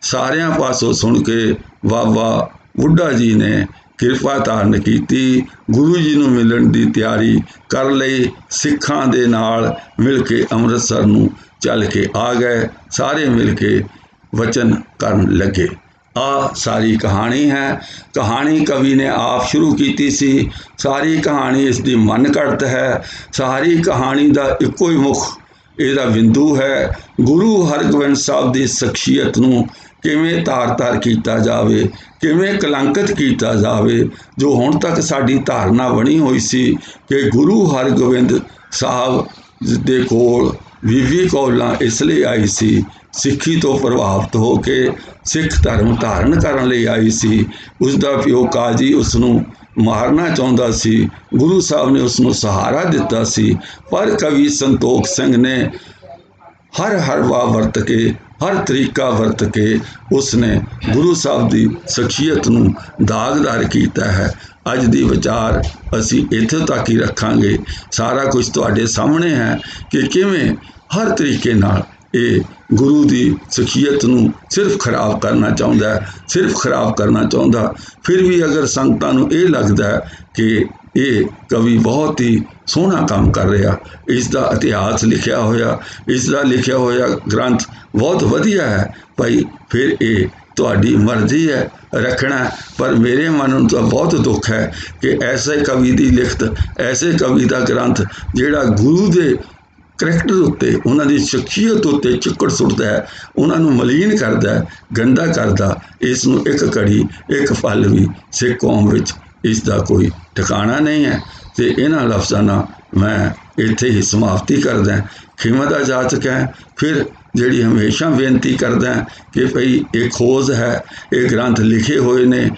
ਸਾਰਿਆਂ ਪਾਸੋਂ ਸੁਣ ਕੇ ਬਾਬਾ ਬੁੱਢਾ ਜੀ ਨੇ ਕਿਰਪਾ ਧਾਰਨ ਕੀਤੀ, ਗੁਰੂ ਜੀ ਨੂੰ ਮਿਲਣ ਦੀ ਤਿਆਰੀ ਕਰ ਲਈ, ਸਿੱਖਾਂ ਦੇ ਨਾਲ ਮਿਲ ਕੇ ਅੰਮ੍ਰਿਤਸਰ ਨੂੰ ਚੱਲ ਕੇ ਆ ਗਏ, ਸਾਰੇ ਮਿਲ ਕੇ ਵਚਨ ਕਰਨ ਲੱਗੇ। ਆ ਸਾਰੀ ਕਹਾਣੀ ਹੈ। ਕਹਾਣੀ ਕਵੀ ਨੇ ਆਪ ਸ਼ੁਰੂ ਕੀਤੀ ਸੀ। ਸਾਰੀ ਕਹਾਣੀ ਇਸ ਦੀ ਮਨ ਘੜਤ ਹੈ। ਸਾਰੀ ਕਹਾਣੀ ਦਾ ਇੱਕੋ ਹੀ ਮੁੱਖ ਇਹਦਾ ਬਿੰਦੂ ਹੈ। ਗੁਰੂ ਹਰਗੋਬਿੰਦ ਸਾਹਿਬ ਦੀ ਸ਼ਖਸੀਅਤ ਨੂੰ ਕਿਵੇਂ ਤਾਰ-ਤਾਰ ਕੀਤਾ ਜਾਵੇ, ਕਿਵੇਂ ਕਲੰਕਿਤ ਕੀਤਾ ਜਾਵੇ, ਜੋ ਹੁਣ ਤੱਕ ਸਾਡੀ ਧਾਰਨਾ ਬਣੀ ਹੋਈ ਸੀ ਕਿ ਗੁਰੂ ਹਰਗੋਬਿੰਦ ਸਾਹਿਬ ਦੇ ਕੋਲ ਬੀਬੀ ਕੌਲਾਂ ਇਸ ਲਈ ਆਈ ਸੀ, ਸਿੱਖੀ ਤੋਂ ਪ੍ਰਭਾਵਿਤ ਹੋ ਕੇ ਸਿੱਖ ਧਰਮ ਧਾਰਨ ਕਰਨ ਲਈ ਆਈ ਸੀ। ਉਸ ਦਾ ਪਿਓ ਕਾਜੀ ਉਸ ਨੂੰ ਮਾਰਨਾ ਚਾਹੁੰਦਾ ਸੀ, ਗੁਰੂ ਸਾਹਿਬ ਨੇ ਉਸ ਨੂੰ ਸਹਾਰਾ ਦਿੱਤਾ ਸੀ, ਪਰ ਕਵੀ ਸੰਤੋਖ ਸਿੰਘ ਨੇ ਹਰ ਹਰ ਵਾ ਵਰਤ ਕੇ ਹਰ ਤਰੀਕਾ ਵਰਤ ਕੇ ਉਸ ਨੇ ਗੁਰੂ ਸਾਹਿਬ ਦੀ ਸਖੀਅਤ ਨੂੰ ਦਾਗਦਾਰ ਕੀਤਾ ਹੈ। ਅੱਜ ਦੀ ਵਿਚਾਰ ਅਸੀਂ ਇੱਥੇ ਤੱਕ ਹੀ ਰੱਖਾਂਗੇ। ਸਾਰਾ ਕੁਝ ਤੁਹਾਡੇ ਸਾਹਮਣੇ ਹੈ ਕਿ ਕਿਵੇਂ ਹਰ ਤਰੀਕੇ ਨਾਲ ਇਹ ਗੁਰੂ ਦੀ ਸਖੀਅਤ ਨੂੰ ਸਿਰਫ ਖਰਾਬ ਕਰਨਾ ਚਾਹੁੰਦਾ ਹੈ, ਸਿਰਫ ਖਰਾਬ ਕਰਨਾ ਚਾਹੁੰਦਾ। ਫਿਰ ਵੀ ਅਗਰ ਸੰਗਤਾਂ ਨੂੰ ਇਹ ਲੱਗਦਾ ਹੈ ਕਿ ਇਹ ਕਵੀ ਬਹੁਤ ਹੀ ਸੋਹਣਾ ਕੰਮ ਕਰ ਰਿਹਾ। ਇਸ ਦਾ ਇਤਿਹਾਸ ਲਿਖਿਆ ਹੋਇਆ ਇਸ ਦਾ ਲਿਖਿਆ ਹੋਇਆ ਗ੍ਰੰਥ ਬਹੁਤ ਵਧੀਆ ਹੈ। ਭਾਈ, ਫਿਰ ਇਹ ਤੁਹਾਡੀ ਮਰਜ਼ੀ ਹੈ ਰੱਖਣਾ, ਪਰ ਮੇਰੇ ਮਨ ਨੂੰ ਤਾਂ ਬਹੁਤ ਦੁੱਖ ਹੈ ਕਿ ਐਸੇ ਕਵੀ ਦੀ ਲਿਖਤ, ਐਸੇ ਕਵੀ ਦਾ ਗ੍ਰੰਥ ਜਿਹੜਾ ਗੁਰੂ ਦੇ ਕਰੈਕਟਰ ਉੱਤੇ, ਉਹਨਾਂ ਦੀ ਸ਼ਖਸੀਅਤ ਉੱਤੇ ਚਿੱਕੜ ਸੁੱਟਦਾ ਹੈ, ਉਹਨਾਂ ਨੂੰ ਮਲੀਨ ਕਰਦਾ ਹੈ, ਗੰਦਾ ਕਰਦਾ, ਇਸ ਨੂੰ ਇੱਕ ਘੜੀ, ਇੱਕ ਫਲ ਵੀ ਸਿੱਖ ਕੌਮ ਵਿੱਚ ਇਸ ਦਾ ਕੋਈ ਠਿਕਾਣਾ ਨਹੀਂ ਹੈ ਤੇ ਇਹਨਾਂ ਲਫ਼ਜ਼ਾਂ ਨਾਲ ਮੈਂ ਇੱਥੇ ਹੀ ਸਮਾਪਤੀ ਕਰਦਾ ਖਿਮਤ ਦਾ ਜਾਚਕ ਹੈ। ਫਿਰ ਜਿਹੜੀ ਹਮੇਸ਼ਾ ਬੇਨਤੀ ਕਰਦਾ ਕਿ ਭਈ ਇਹ ਖੋਜ ਹੈ, ਇਹ ਗ੍ਰੰਥ ਲਿਖੇ ਹੋਏ ਨੇ,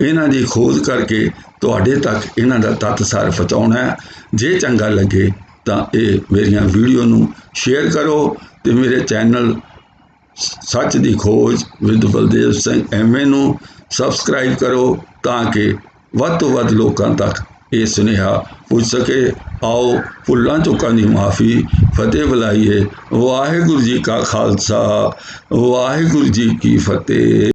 ਇਹਨਾਂ ਦੀ ਖੋਜ ਕਰਕੇ ਤੁਹਾਡੇ ਤੱਕ ਇਹਨਾਂ ਦਾ ਤੱਤ ਸਾਰ ਪਹੁੰਚਾਉਣਾ ਜੇ ਚੰਗਾ ਲੱਗੇ ਤਾਂ ਇਹ ਮੇਰੀਆਂ ਵੀਡੀਓ ਨੂੰ ਸ਼ੇਅਰ ਕਰੋ ਤੇ ਮੇਰੇ ਚੈਨਲ ਸੱਚ ਦੀ ਖੋਜ ਵਿਦ ਬਲਦੇਵ ਸਿੰਘ ਐਮਏ ਨੂੰ ਸਬਸਕ੍ਰਾਈਬ ਕਰੋ ਤਾਂ ਕਿ ਵੱਧ ਤੋਂ ਵੱਧ ਲੋਕਾਂ ਤੱਕ ਇਹ ਸੁਨੇਹਾ ਪੁੱਜ ਸਕੇ। ਆਓ ਭੁੱਲਾਂ ਚੁੱਕਾਂ ਦੀ ਮਾਫੀ, ਫਤਿਹ ਬੁਲਾਈਏ। ਵਾਹਿਗੁਰੂ ਜੀ ਕਾ ਖਾਲਸਾ, ਵਾਹਿਗੁਰੂ ਜੀ ਕੀ ਫਤਿਹ।